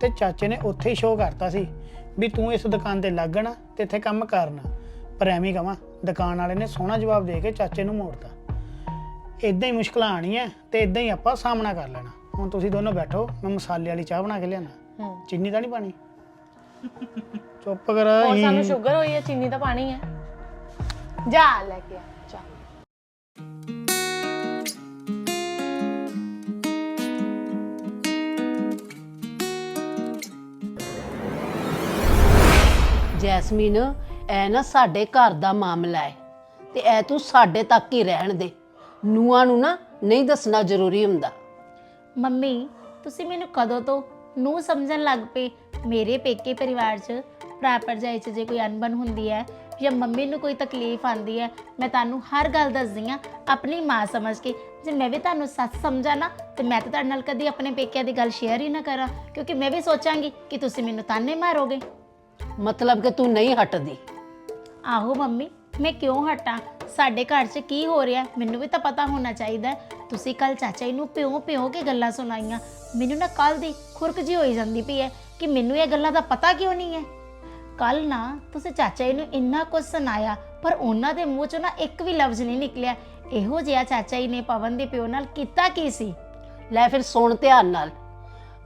ਤੇ ਚਾਚੇ ਨੇ ਉੱਥੇ ਹੀ ਸ਼ੋਅ ਕਰਤਾ ਸੀ ਵੀ ਤੂੰ ਇਸ ਦੁਕਾਨ ਤੇ ਲੱਗਣਾ ਤੇ ਇੱਥੇ ਕੰਮ ਕਰਨਾ। ਪਰ ਐਵੇਂ ਕਵਾਂ ਦੁਕਾਨ ਵਾਲੇ ਨੇ ਸੋਹਣਾ ਜਵਾਬ ਦੇ ਕੇ ਚਾਚੇ ਨੂੰ ਮੋੜਤਾ। ਇਦਾਂ ਹੀ ਮੁਸ਼ਕਲਾਂ ਆਣੀਆਂ ਤੇ ਇਦਾਂ ਹੀ ਆਪਾਂ ਸਾਹਮਣਾ ਕਰ ਲੈਣਾ। ਹੁਣ ਤੁਸੀਂ ਦੋਨੋਂ ਬੈਠੋ ਮੈਂ ਮਸਾਲੇ ਵਾਲੀ ਚਾਹ ਬਣਾ ਕੇ ਲਿਆਣਾ ਹੂੰ। ਚੀਨੀ ਤਾਂ ਨਹੀਂ ਪਾਣੀ? ਚੁੱਪ ਕਰ ਹੋਰ ਸਾਨੂੰ ਸ਼ੂਗਰ ਹੋਈ ਹੈ ਚੀਨੀ ਤਾਂ ਪਾਣੀ ਹੈ। ਜਾ ਲੈ ਕੇ ਆ। ਜੈਸਮੀਨ ਐ ਨਾ ਸਾਡੇ ਘਰ ਦਾ ਮਾਮਲਾ ਹੈ ਤੇ ਐ ਤੂੰ ਸਾਡੇ ਤੱਕ ਹੀ ਰਹਿਣ ਦੇ। ਨੂਆਂ ਨੂੰ ਨਾ ਨਹੀਂ ਦੱਸਣਾ ਜ਼ਰੂਰੀ ਹੁੰਦਾ। ਮੰਮੀ, ਤੁਸੀਂ ਮੈਨੂੰ ਕਦੋਂ ਤੋਂ ਨੂੰ ਸਮਝਣ ਲੱਗ ਪਏ? ਮੇਰੇ ਪੇਕੇ ਪਰਿਵਾਰ 'ਚ ਭਰਾ ਭਰਜਾਈ 'ਚ ਜੇ ਕੋਈ ਅਣਬਣ ਹੁੰਦੀ ਹੈ ਜਾਂ ਮੰਮੀ ਨੂੰ ਕੋਈ ਤਕਲੀਫ ਆਂਦੀ ਹੈ, ਮੈਂ ਤੁਹਾਨੂੰ ਹਰ ਗੱਲ ਦੱਸਦੀ ਹਾਂ, ਆਪਣੀ ਮਾਂ ਸਮਝ ਕੇ। ਜੇ ਮੈਂ ਵੀ ਤੁਹਾਨੂੰ ਸੱਚ ਸਮਝਾ ਨਾ, ਤੇ ਮੈਂ ਤਾਂ ਤੁਹਾਡੇ ਨਾਲ ਕਦੀ ਆਪਣੇ ਪੇਕਿਆਂ ਦੀ ਗੱਲ ਸ਼ੇਅਰ ਹੀ ਨਾ ਕਰਾਂ, ਕਿਉਂਕਿ ਮੈਂ ਵੀ ਸੋਚਾਂਗੀ ਕਿ ਤੁਸੀਂ ਮੈਨੂੰ ਤਾਨੇ ਮਾਰੋਗੇ। ਮਤਲਬ ਕਿ ਤੂੰ ਨਹੀਂ ਹਟਦੀ। ਆਹੋ ਮੰਮੀ ਮੈਂ ਕਿਉਂ ਹਟਾਂ? ਸਾਡੇ ਘਰ 'ਚ ਕੀ ਹੋ ਰਿਹਾ? ਮੈਨੂੰ ਵੀ ਤਾਂ ਪਤਾ ਹੋਣਾ ਚਾਹੀਦਾ। ਹੈ। ਤੁਸੀਂ ਕੱਲ ਚਾਚਾ ਜੀ ਨੂੰ ਪਿਓ ਪਿਓ ਕੇ ਗੱਲਾਂ ਸੁਣਾਈਆਂ। ਮੈਨੂੰ ਨਾ ਕੱਲ ਦੀ ਖੁਰਕ ਜੀ ਹੋਈ ਜਾਂਦੀ ਪਈ ਹੈ ਕਿ ਮੈਨੂੰ ਇਹ ਗੱਲਾਂ ਦਾ ਪਤਾ ਕਿਉਂ ਨਹੀਂ ਹੈ? ਕੱਲ ਨਾ ਤੁਸੀਂ ਚਾਚਾ ਜੀ ਨੂੰ ਇੰਨਾ ਕੁਝ ਸੁਣਾਇਆ ਪਰ ਉਹਨਾਂ ਦੇ ਮੂੰਹ 'ਚੋਂ ਨਾ ਇੱਕ ਵੀ ਲਫ਼ਜ਼ ਨਹੀਂ ਨਿਕਲਿਆ। ਇਹੋ ਜਿਹਾ ਚਾਚਾ ਜੀ ਨੇ ਪਵਨ ਦੇ ਪਿਓ ਨਾਲ ਕੀਤਾ ਕੀ ਸੀ? ਲੈ ਫਿਰ ਸੁਣ ਧਿਆਨ ਨਾਲ।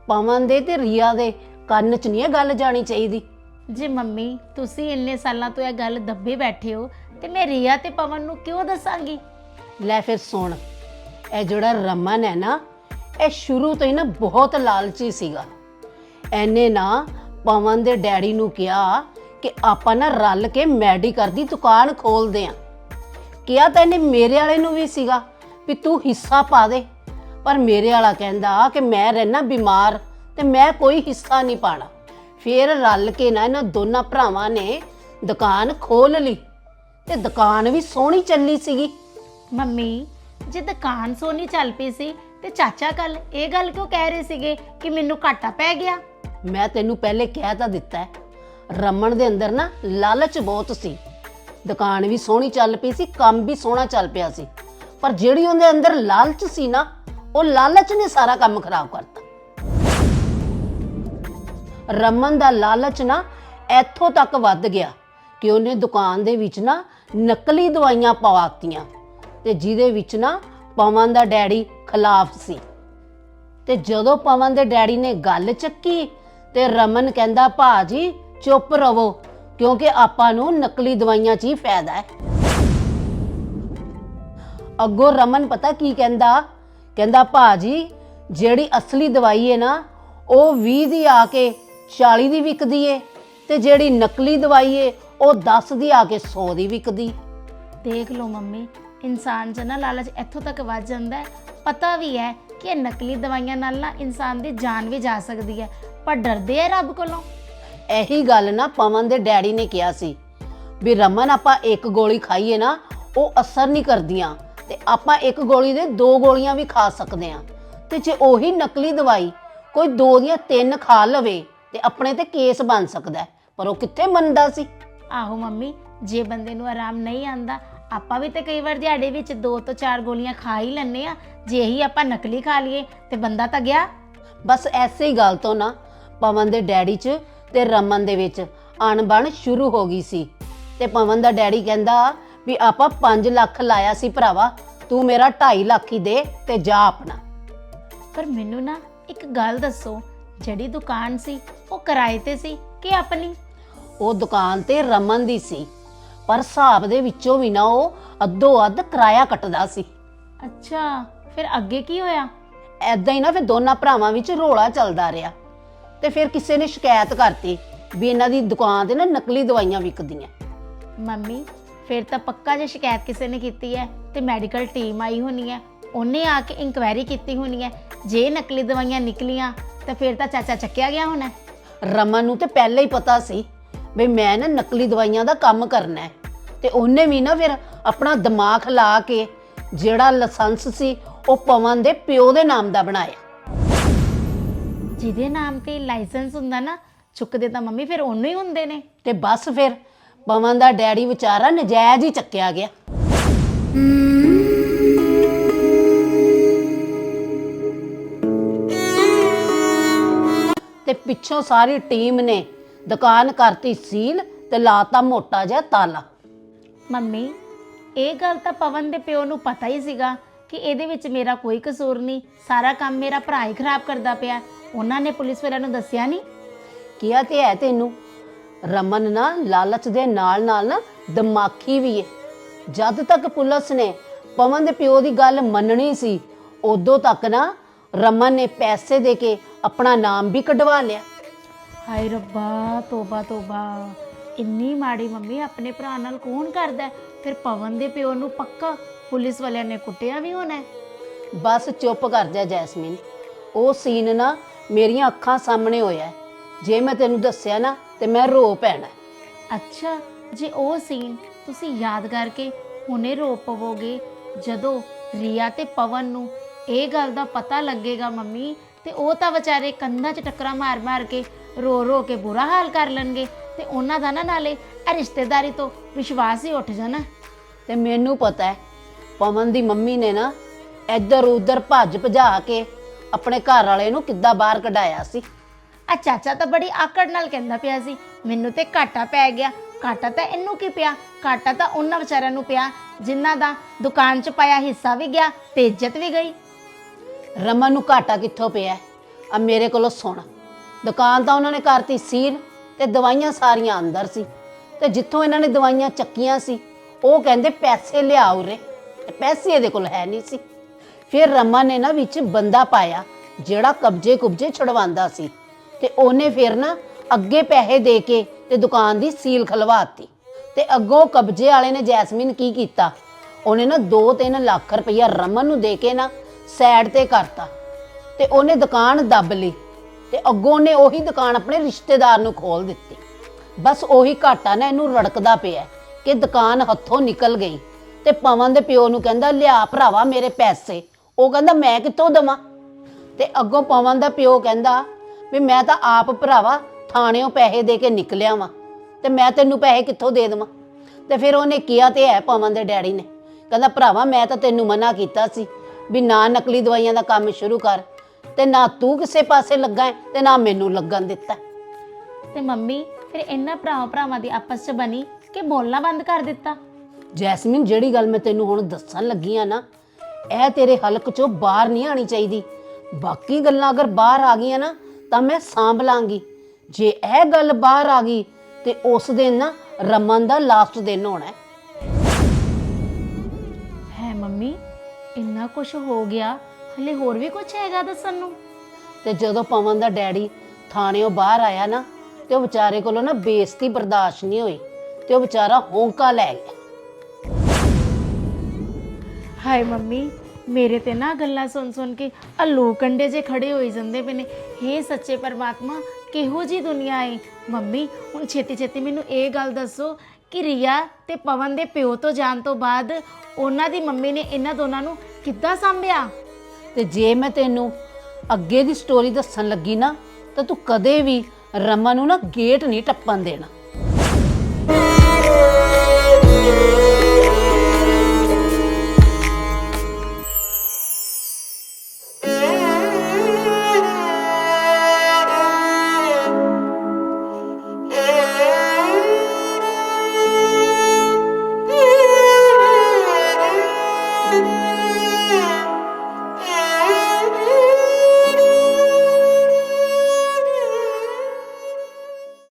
ਪਵਨ ਦੇ ਤੇ ਰੀਆ ਦੇ ਕੰਨ 'ਚ ਨਹੀਂ ਇਹ ਗੱਲ ਜਾਣੀ ਚਾਹੀਦੀ। ਜੇ ਮੰਮੀ, ਤੁਸੀਂ ਇੰਨੇ ਸਾਲਾਂ ਤੋਂ ਇਹ ਗੱਲ ਦੱਬੇ ਬੈਠੇ ਹੋ, ਤੇ ਮੈਂ ਰੀਆ ਤੇ ਪਵਨ ਨੂੰ ਕਿਉਂ ਦੱਸਾਂਗੀ? ਲੈ ਫਿਰ ਸੁਣ, ਇਹ ਜਿਹੜਾ ਰਮਨ ਹੈ ਨਾ, ਇਹ ਸ਼ੁਰੂ ਤੋਂ ਹੀ ਨਾ ਬਹੁਤ ਲਾਲਚੀ ਸੀਗਾ। ਐਨੇ ਨਾ ਪਵਨ ਦੇ ਡੈਡੀ ਨੂੰ ਕਿਹਾ ਕਿ ਆਪਾਂ ਨਾ ਰਲ ਕੇ ਮੈਡੀਕਲ ਦੀ ਦੁਕਾਨ ਖੋਲਦੇ ਆਂ ਕਿਹਾ ਤਾਂ ਇਹਨੇ ਮੇਰੇ ਵਾਲੇ ਨੂੰ ਵੀ ਸੀਗਾ ਵੀ ਤੂੰ ਹਿੱਸਾ ਪਾ ਦੇ, ਪਰ ਮੇਰੇ ਵਾਲਾ ਕਹਿੰਦਾ ਕਿ ਮੈਂ ਰਹਿਣਾ ਬਿਮਾਰ ਤੇ ਮੈਂ ਕੋਈ ਹਿੱਸਾ ਨਹੀਂ ਪਾਣਾ ਫਿਰ ਰਲ ਕੇ ਨਾ ਇਹਨਾਂ ਦੋਨਾਂ ਭਰਾਵਾਂ ਨੇ ਦੁਕਾਨ ਖੋਲ ਲਈ ਤੇ ਦੁਕਾਨ ਵੀ ਸੋਹਣੀ ਚੱਲੀ ਸੀਗੀ। ਮੰਮੀ ਜੇ ਦੁਕਾਨ ਸੋਨੀ ਚੱਲ ਪਈ ਸੀ ਤੇ ਚਾਚਾ ਕੱਲ ਇਹ ਗੱਲ ਕਿਉਂ ਕਹਿ ਰਹੇ ਸੀਗੇ ਕਿ ਮੈਨੂੰ ਘਾਟਾ ਪੈ ਗਿਆ? ਮੈਂ ਤੈਨੂੰ ਪਹਿਲੇ ਕਹਿ ਤਾਂ ਦਿੱਤਾ ਹੈ ਰਮਨ ਦੇ ਅੰਦਰ ਨਾ ਲਾਲਚ ਬਹੁਤ ਸੀ। ਦੁਕਾਨ ਵੀ ਸੋਹਣੀ ਚੱਲ ਪਈ ਸੀ ਕੰਮ ਵੀ ਸੋਹਣਾ ਚੱਲ ਪਿਆ ਸੀ। ਪਰ ਜਿਹੜੀ ਉਹਦੇ ਅੰਦਰ ਲਾਲਚ ਸੀ ਨਾ ਉਹ ਲਾਲਚ ਨੇ ਸਾਰਾ ਕੰਮ ਖਰਾਬ ਕਰਤਾ। ਰਮਨ ਦਾ ਲਾਲਚ ਨਾ ਇੱਥੋਂ ਤੱਕ ਵੱਧ ਗਿਆ ਕਿ ਉਹਨੇ ਦੁਕਾਨ ਦੇ ਵਿੱਚ ਨਾ ਨਕਲੀ ਦਵਾਈਆਂ ਪਵਾਤੀਆਂ ਤੇ ਜਿਹਦੇ ਵਿੱਚ ਨਾ ਪਵਨ ਦਾ ਡੈਡੀ ਖਿਲਾਫ ਸੀ। ਤੇ ਜਦੋਂ ਪਵਨ ਦੇ ਡੈਡੀ ਨੇ ਗੱਲ ਚੱਕੀ ਤੇ ਰਮਨ ਕਹਿੰਦਾ, ਭਾਜੀ, ਚੁੱਪ ਰਵੋ, ਕਿਉਂਕਿ ਆਪਾਂ ਨੂੰ ਨਕਲੀ ਦਵਾਈਆਂ 'ਚ ਹੀ ਫਾਇਦਾ ਹੈ। ਅੱਗੋਂ ਰਮਨ ਪਤਾ ਕੀ ਕਹਿੰਦਾ? ਕਹਿੰਦਾ, ਭਾਜੀ, ਜਿਹੜੀ ਅਸਲੀ ਦਵਾਈ ਹੈ ਨਾ, ਉਹ 20 ਦੀ ਆ ਕੇ 40 ਦੀ ਵਿਕਦੀ ਏ ਤੇ ਜਿਹੜੀ ਨਕਲੀ ਦਵਾਈ ਏ ਉਹ 10 ਦੀ ਆ ਕੇ 100 ਦੀ ਵਿਕਦੀ। ਦੇਖ ਲਓ ਮੰਮੀ ਇਨਸਾਨ ਚ ਨਾ ਲਾਲਚ ਇੱਥੋਂ ਤੱਕ ਵੱਧ ਜਾਂਦਾ ਹੈ। ਪਤਾ ਵੀ ਹੈ ਕਿ ਇਹ ਨਕਲੀ ਦਵਾਈਆਂ ਨਾਲ ਨਾ ਇਨਸਾਨ ਦੀ ਜਾਨ ਵੀ ਜਾ ਸਕਦੀ ਹੈ ਪਰ ਡਰਦੇ ਆ ਰੱਬ ਕੋਲੋਂ? ਇਹੀ ਗੱਲ ਨਾ ਪਵਨ ਦੇ ਡੈਡੀ ਨੇ ਕਿਹਾ ਸੀ ਵੀ ਰਮਨ ਆਪਾਂ ਇੱਕ ਗੋਲੀ ਖਾਈਏ ਨਾ ਉਹ ਅਸਰ ਨਹੀਂ ਕਰਦੀਆਂ ਤੇ ਆਪਾਂ ਇੱਕ ਗੋਲੀ ਦੇ ਦੋ ਗੋਲੀਆਂ ਵੀ ਖਾ ਸਕਦੇ ਆ ਤੇ ਜੇ ਉਹੀ ਨਕਲੀ ਦਵਾਈ ਕੋਈ ਦੋ ਦੀਆਂ ਤਿੰਨ ਖਾ ਲਵੇ ਤੇ ਆਪਣੇ ਤੇ ਕੇਸ ਬਣ ਸਕਦਾ ਹੈ। ਪਰ ਉਹ ਕਿੱਥੇ ਮੰਨਦਾ ਸੀ? ਆਹੋ ਮੰਮੀ ਜੇ ਬੰਦੇ ਨੂੰ ਆਰਾਮ ਨਹੀਂ ਆਂਦਾ ਆਪਾਂ ਵੀ ਤੇ ਕਈ ਵਾਰ ਦਿਹਾੜੇ ਵਿੱਚ ਦੋ ਤੋਂ ਚਾਰ ਗੋਲੀਆਂ ਖਾ ਹੀ ਲੈਂਦੇ ਆ ਜੇ ਹੀ ਆਪਾਂ ਨਕਲੀ ਖਾ ਲਈਏ ਤੇ ਬੰਦਾ ਤਾਂ ਗਿਆ। ਬਸ ਐਸੇ ਹੀ ਗੱਲ ਤੋਂ ਨਾ ਪਵਨ ਦੇ ਡੈਡੀ 'ਚ ਤੇ ਰਮਨ ਦੇ ਵਿੱਚ ਅਣਬਣ ਸ਼ੁਰੂ ਹੋ ਗਈ ਸੀ। ਤੇ ਪਵਨ ਦਾ ਡੈਡੀ ਕਹਿੰਦਾ ਵੀ ਆਪਾਂ 5 ਲੱਖ ਲਾਇਆ ਸੀ ਭਰਾਵਾ ਤੂੰ ਮੇਰਾ 2.5 ਲੱਖ ਹੀ ਦੇ ਤੇ ਜਾ ਆਪਣਾ। ਪਰ ਮੈਨੂੰ ਨਾ ਇੱਕ ਗੱਲ ਦੱਸੋ ਜਿਹੜੀ ਦੁਕਾਨ ਸੀ ਉਹ ਕਿਰਾਏ ਤੇ ਸੀ ਕਿ ਆਪਣੀ? ਉਹ ਦੁਕਾਨ ਤੇ ਰਮਨ ਦੀ ਸੀ ਪਰ ਹਿਸਾਬ ਦੇ ਵਿੱਚੋਂ ਵੀ ਨਾ ਉਹ ਅੱਧੋ ਅੱਧ ਕਿਰਾਇਆ ਕੱਟਦਾ ਸੀ। ਅੱਛਾ ਫਿਰ ਅੱਗੇ ਕੀ ਹੋਇਆ? ਐਦਾਂ ਹੀ ਨਾ ਫਿਰ ਦੋਨਾਂ ਭਰਾਵਾਂ ਵਿੱਚ ਰੋਲਾ ਚੱਲਦਾ ਰਿਹਾ ਤੇ ਫਿਰ ਕਿਸੇ ਨੇ ਸ਼ਿਕਾਇਤ ਕਰਤੀ ਵੀ ਇਹਨਾਂ ਦੀ ਦੁਕਾਨ ਤੇ ਨਾ ਨਕਲੀ ਦਵਾਈਆਂ ਵਿਕਦੀਆਂ। ਮੰਮੀ ਫਿਰ ਤਾਂ ਪੱਕਾ ਜੇ ਸ਼ਿਕਾਇਤ ਕਿਸੇ ਨੇ ਕੀਤੀ ਹੈ ਤੇ ਮੈਡੀਕਲ ਟੀਮ ਆਈ ਹੋਣੀ ਹੈ। ਉਹਨੇ ਆ ਕੇ ਇਨਕੁਆਇਰੀ ਕੀਤੀ ਹੋਣੀ ਹੈ। ਜੇ ਨਕਲੀ ਦਵਾਈਆਂ ਨਿਕਲੀਆਂ ਤਾਂ ਫਿਰ ਤਾਂ ਚਾਚਾ ਚੱਕਿਆ ਗਿਆ ਹੋਣਾ। ਰਮਨ ਨੂੰ ਤੇ ਪਹਿਲਾਂ ਹੀ ਪਤਾ ਸੀ ਵੀ ਮੈਂ ਨਾ ਨਕਲੀ ਦਵਾਈਆਂ ਦਾ ਕੰਮ ਕਰਨਾ ਹੈ। ਤੇ ਉਹਨੇ ਵੀ ਨਾ ਫਿਰ ਆਪਣਾ ਦਿਮਾਗ ਲਾ ਕੇ ਜਿਹੜਾ ਲਾਇਸੈਂਸ ਸੀ ਉਹ ਪਵਨ ਦੇ ਪਿਓ ਦੇ ਨਾਮ ਦਾ ਬਣਾਇਆ। ਜਿਹਦੇ ਨਾਮ ਤੇ ਲਾਇਸੈਂਸ ਹੁੰਦਾ ਨਾ ਚੁੱਕਦੇ ਤਾਂ ਮੰਮੀ ਫਿਰ ਉਹਨੂੰ ਹੀ ਹੁੰਦੇ ਨੇ। ਤੇ ਬਸ ਫਿਰ ਪਵਨ ਦਾ ਡੈਡੀ ਵਿਚਾਰਾ ਨਜਾਇਜ਼ ਹੀ ਚੱਕਿਆ ਗਿਆ। ਤੇ ਪਿੱਛੋਂ ਸਾਰੀ ਟੀਮ ਨੇ ਦੁਕਾਨ ਕਰਤੀ ਸੀਲ ਤੇ ਲਾਤਾ ਮੋਟਾ ਜਿਹਾ ਤਾਲਾ। ਮੰਮੀ ਇਹ ਗੱਲ ਤਾਂ ਪਵਨ ਦੇ ਪਿਓ ਨੂੰ ਪਤਾ ਹੀ ਸੀਗਾ ਕਿ ਇਹਦੇ ਵਿੱਚ ਮੇਰਾ ਕੋਈ ਕਸੂਰ ਨਹੀਂ। ਸਾਰਾ ਕੰਮ ਮੇਰਾ ਭਰਾ ਹੀ ਖਰਾਬ ਕਰਦਾ ਪਿਆ। ਉਹਨਾਂ ਨੇ ਪੁਲਿਸ ਵਾਲਿਆਂ ਨੂੰ ਦੱਸਿਆ ਨਹੀਂ? ਕਿਹਾ ਤੇ ਹੈ ਤੈਨੂੰ। ਰਮਨ ਨਾ ਲਾਲਚ ਦੇ ਨਾਲ ਨਾਲ ਨਾ ਦਿਮਾਗੀ ਵੀ ਹੈ ਜਦ ਤੱਕ ਪੁਲਿਸ ਨੇ ਪਵਨ ਦੇ ਪਿਓ ਦੀ ਗੱਲ ਮੰਨਣੀ ਸੀ ਉਦੋਂ ਤੱਕ ਨਾ ਰਮਨ ਨੇ ਪੈਸੇ ਦੇ ਕੇ ਆਪਣਾ ਨਾਮ ਵੀ ਕਢਵਾ ਲਿਆ ਹਾਏ ਰੱਬਾ ਤੋਬਾ ਤੋਬਾ ਇੰਨੀ ਮਾੜੀ ਮੰਮੀ ਆਪਣੇ ਭਰਾ ਨਾਲ ਕੌਣ ਕਰਦਾ ਹੈ? ਫਿਰ ਪਵਨ ਦੇ ਪਿਓ ਨੂੰ ਪੱਕਾ ਪੁਲਿਸ ਵਾਲਿਆਂ ਨੇ ਕੁੱਟਿਆ ਵੀ ਹੋਣਾ ਹੈ। ਬਸ ਚੁੱਪ ਕਰ ਜਾ ਜੈਸਮੀਨ ਉਹ ਸੀਨ ਨਾ ਮੇਰੀਆਂ ਅੱਖਾਂ ਸਾਹਮਣੇ ਹੋਇਆ ਹੈ। ਜੇ ਮੈਂ ਤੈਨੂੰ ਦੱਸਿਆ ਨਾ ਤੇ ਮੈਂ ਰੋ ਪੈਣਾ ਅੱਛਾ ਜੇ ਉਹ ਸੀਨ ਤੁਸੀਂ ਯਾਦ ਕਰਕੇ ਹੁਣੇ ਰੋ ਪਵੋਗੇ ਜਦੋਂ ਰੀਆ ਤੇ ਪਵਨ ਨੂੰ ਇਹ ਗੱਲ ਦਾ ਪਤਾ ਲੱਗੇਗਾ ਮੰਮੀ ਤੇ ਉਹ ਤਾਂ ਵਿਚਾਰੇ ਕੰਧਾਂ 'ਚ ਟੱਕਰਾਂ ਮਾਰ-ਮਾਰ ਕੇ ਰੋ-ਰੋ ਕੇ ਬੁਰਾ ਹਾਲ ਕਰ ਲੈਣਗੇ ਤੇ ਉਹਨਾਂ ਦਾ ਨਾ ਨਾਲੇ ਇਹ ਰਿਸ਼ਤੇਦਾਰੀ ਤੋਂ ਵਿਸ਼ਵਾਸ ਹੀ ਉੱਠ ਜਾਣਾ। ਤੇ ਮੈਨੂੰ ਪਤਾ ਹੈ ਪਵਨ ਦੀ ਮੰਮੀ ਨੇ ਨਾ ਇੱਧਰ ਉੱਧਰ ਭੱਜ ਭਜਾ ਕੇ ਆਪਣੇ ਘਰ ਵਾਲੇ ਨੂੰ ਕਿੱਦਾਂ ਬਾਹਰ ਕਢਾਇਆ ਸੀ। ਆ ਚਾਚਾ ਤਾਂ ਬੜੀ ਆਕੜ ਨਾਲ ਕਹਿੰਦਾ ਪਿਆ ਸੀ ਮੈਨੂੰ ਤੇ ਘਾਟਾ ਪੈ ਗਿਆ ਘਾਟਾ ਤਾਂ ਇਹਨੂੰ ਕੀ ਪਿਆ? ਘਾਟਾ ਤਾਂ ਉਹਨਾਂ ਵਿਚਾਰਿਆਂ ਨੂੰ ਪਿਆ ਜਿਨ੍ਹਾਂ ਦਾ ਦੁਕਾਨ 'ਚ ਪਾਇਆ ਹਿੱਸਾ ਵੀ ਗਿਆ ਤੇ ਇੱਜ਼ਤ ਵੀ ਗਈ। ਰਮਨ ਨੂੰ ਘਾਟਾ ਕਿੱਥੋਂ ਪਿਆ ਆ ਮੇਰੇ ਕੋਲੋਂ ਸੁਣ। ਦੁਕਾਨ ਤਾਂ ਉਹਨਾਂ ਨੇ ਕਰਤੀ ਸੀਲ ਤੇ ਦਵਾਈਆਂ ਸਾਰੀਆਂ ਅੰਦਰ ਸੀ। ਤੇ ਜਿੱਥੋਂ ਇਹਨਾਂ ਨੇ ਦਵਾਈਆਂ ਚੱਕੀਆਂ ਸੀ, ਉਹ ਕਹਿੰਦੇ ਪੈਸੇ ਲਿਆਓ ਰੇ ਤੇ ਪੈਸੇ ਇਹਦੇ ਕੋਲ ਹੈ ਨਹੀਂ ਸੀ। ਫਿਰ ਰਮਨ ਨੇ ਨਾ ਵਿੱਚ ਬੰਦਾ ਪਾਇਆ, ਜਿਹੜਾ ਕਬਜ਼ੇ ਕੁਬਜ਼ੇ ਛੁਡਵਾਉਂਦਾ ਸੀ। ਤੇ ਉਹਨੇ ਫਿਰ ਨਾ ਅੱਗੇ ਪੈਸੇ ਦੇ ਕੇ ਤੇ ਦੁਕਾਨ ਦੀ ਸੀਲ ਖਲਵਾਤੀ। ਤੇ ਅੱਗੋਂ ਕਬਜ਼ੇ ਵਾਲੇ ਨੇ ਜੈਸਮੀਨ ਕੀ ਕੀਤਾ? ਉਹਨੇ ਨਾ 2-3 ਲੱਖ ਰੁਪਈਆ ਰਮਨ ਨੂੰ ਦੇ ਕੇ ਨਾ ਸਾਈਡ ਤੇ ਕਰਤਾ ਤੇ ਉਹਨੇ ਦੁਕਾਨ ਦੱਬ ਲਈ ਤੇ ਅੱਗੋਂ ਉਹਨੇ ਉਹੀ ਦੁਕਾਨ ਆਪਣੇ ਰਿਸ਼ਤੇਦਾਰ ਨੂੰ ਖੋਲ ਦਿੱਤੀ। ਬਸ ਉਹੀ ਘਾਟਾ ਨਾ ਇਹਨੂੰ ਰੜਕਦਾ ਪਿਆ ਕਿ ਦੁਕਾਨ ਹੱਥੋਂ ਨਿਕਲ ਗਈ ਤੇ ਪਵਨ ਦੇ ਪਿਓ ਨੂੰ ਕਹਿੰਦਾ, ਲਿਆ ਭਰਾਵਾ ਮੇਰੇ ਪੈਸੇ। ਉਹ ਕਹਿੰਦਾ, ਮੈਂ ਕਿੱਥੋਂ ਦਵਾਂ? ਤੇ ਅੱਗੋਂ ਪਵਨ ਦਾ ਪਿਓ ਕਹਿੰਦਾ, ਵੀ ਮੈਂ ਤਾਂ ਆਪ ਭਰਾਵਾ ਥਾਣਿਓਂ ਪੈਸੇ ਦੇ ਕੇ ਨਿਕਲਿਆ ਵਾਂ ਤੇ ਮੈਂ ਤੈਨੂੰ ਪੈਸੇ ਕਿੱਥੋਂ ਦੇ ਦੇਵਾਂ? ਤੇ ਫਿਰ ਉਹਨੇ ਕਿਹਾ ਤੇ ਹੈ ਪਵਨ ਦੇ ਡੈਡੀ ਨੇ। ਕਹਿੰਦਾ, ਭਰਾਵਾ ਮੈਂ ਤਾਂ ਤੈਨੂੰ ਮਨਾ ਕੀਤਾ ਸੀ ਵੀ ਨਾ ਨਕਲੀ ਦਵਾਈਆਂ ਦਾ ਕੰਮ ਸ਼ੁਰੂ ਕਰ ਤੇ ਨਾ ਤੂੰ ਕਿਸੇ ਪਾਸੇ ਲੱਗਾ ਹੈ ਤੇ ਨਾ ਮੈਨੂੰ ਲੱਗਣ ਦਿੱਤਾ। ਤੇ ਮੰਮੀ ਫਿਰ ਇਹਨਾਂ ਭਰਾਵਾਂ ਭਰਾਵਾਂ ਦੀ ਆਪਸ 'ਚ ਬਣੀ ਕਿ ਬੋਲਣਾ ਬੰਦ ਕਰ ਦਿੱਤਾ? ਜੈਸਮਿਨ ਜਿਹੜੀ ਗੱਲ ਮੈਂ ਤੈਨੂੰ ਹੁਣ ਦੱਸਣ ਲੱਗੀ ਆ ਨਾ ਇਹ ਤੇਰੇ ਹਲਕ ਚੋਂ ਬਾਹਰ ਨਹੀਂ ਆਣੀ ਚਾਹੀਦੀ। ਬਾਕੀ ਗੱਲਾਂ ਅਗਰ ਬਾਹਰ ਆ ਗਈਆਂ ਨਾ ਤਾਂ ਮੈਂ ਸਾਂਭ ਲਾਂਗੀ। ਜੇ ਇਹ ਗੱਲ ਬਾਹਰ ਆ ਗਈ ਤੇ ਉਸ ਦਿਨ ਨਾ ਰਮਨ ਦਾ ਲਾਸਟ ਦਿਨ ਹੋਣਾ ਹੈ। ਇੰਨਾ ਕੁਝ ਹੋ ਗਿਆ ਹਲੇ ਹੋਰ ਵੀ ਕੁਝ ਹੈਗਾ ਦੱਸਣ ਨੂੰ? ਤੇ ਜਦੋਂ ਪਵਨ ਦਾ ਡੈਡੀ ਥਾਣਿਓਂ ਬਾਹਰ ਆਇਆ ਨਾ ਤੇ ਉਹ ਵਿਚਾਰੇ ਕੋਲੋਂ ਨਾ ਬੇਇੱਜ਼ਤੀ ਬਰਦਾਸ਼ਤ ਨਹੀਂ ਹੋਈ ਤੇ ਉਹ ਵਿਚਾਰਾ ਹੋਂਕਾ ਲੈ ਗਿਆ। ਹਾਏ ਮੰਮੀ ਮੇਰੇ ਤੇ ਨਾ ਗੱਲਾਂ ਸੁਣ ਸੁਣ ਕੇ ਅਲੂ ਕੰਡੇ ਜੇ ਖੜੇ ਹੋਈ ਜਾਂਦੇ ਪਏ ਨੇ। ਹੇ ਸੱਚੇ ਪਰਮਾਤਮਾ ਕਿਹੋ ਜੀ ਦੁਨੀਆ ਏ? ਮੰਮੀ ਹੁਣ ਛੇਤੀ ਛੇਤੀ ਮੈਨੂੰ ਇਹ ਗੱਲ ਦੱਸੋ ਕਿ ਰੀਆ ਤੇ ਪਵਨ ਦੇ ਪਿਓ ਤੋਂ ਜਾਣ ਤੋਂ ਬਾਅਦ ਉਹਨਾਂ ਦੀ ਮੰਮੀ ਨੇ ਇਹਨਾਂ ਦੋਨਾਂ ਨੂੰ ਕਿੱਦਾਂ ਸੰਭਿਆ? ਤੇ ਜੇ ਮੈਂ ਤੈਨੂੰ ਅੱਗੇ ਦੀ ਸਟੋਰੀ ਦੱਸਣ ਲੱਗੀ ਨਾ, ਤਾਂ ਤੂੰ ਕਦੇ ਵੀ ਰਮਨ ਨੂੰ ਨਾ ਗੇਟ ਨਹੀਂ ਟੱਪਣ ਦੇਣਾ।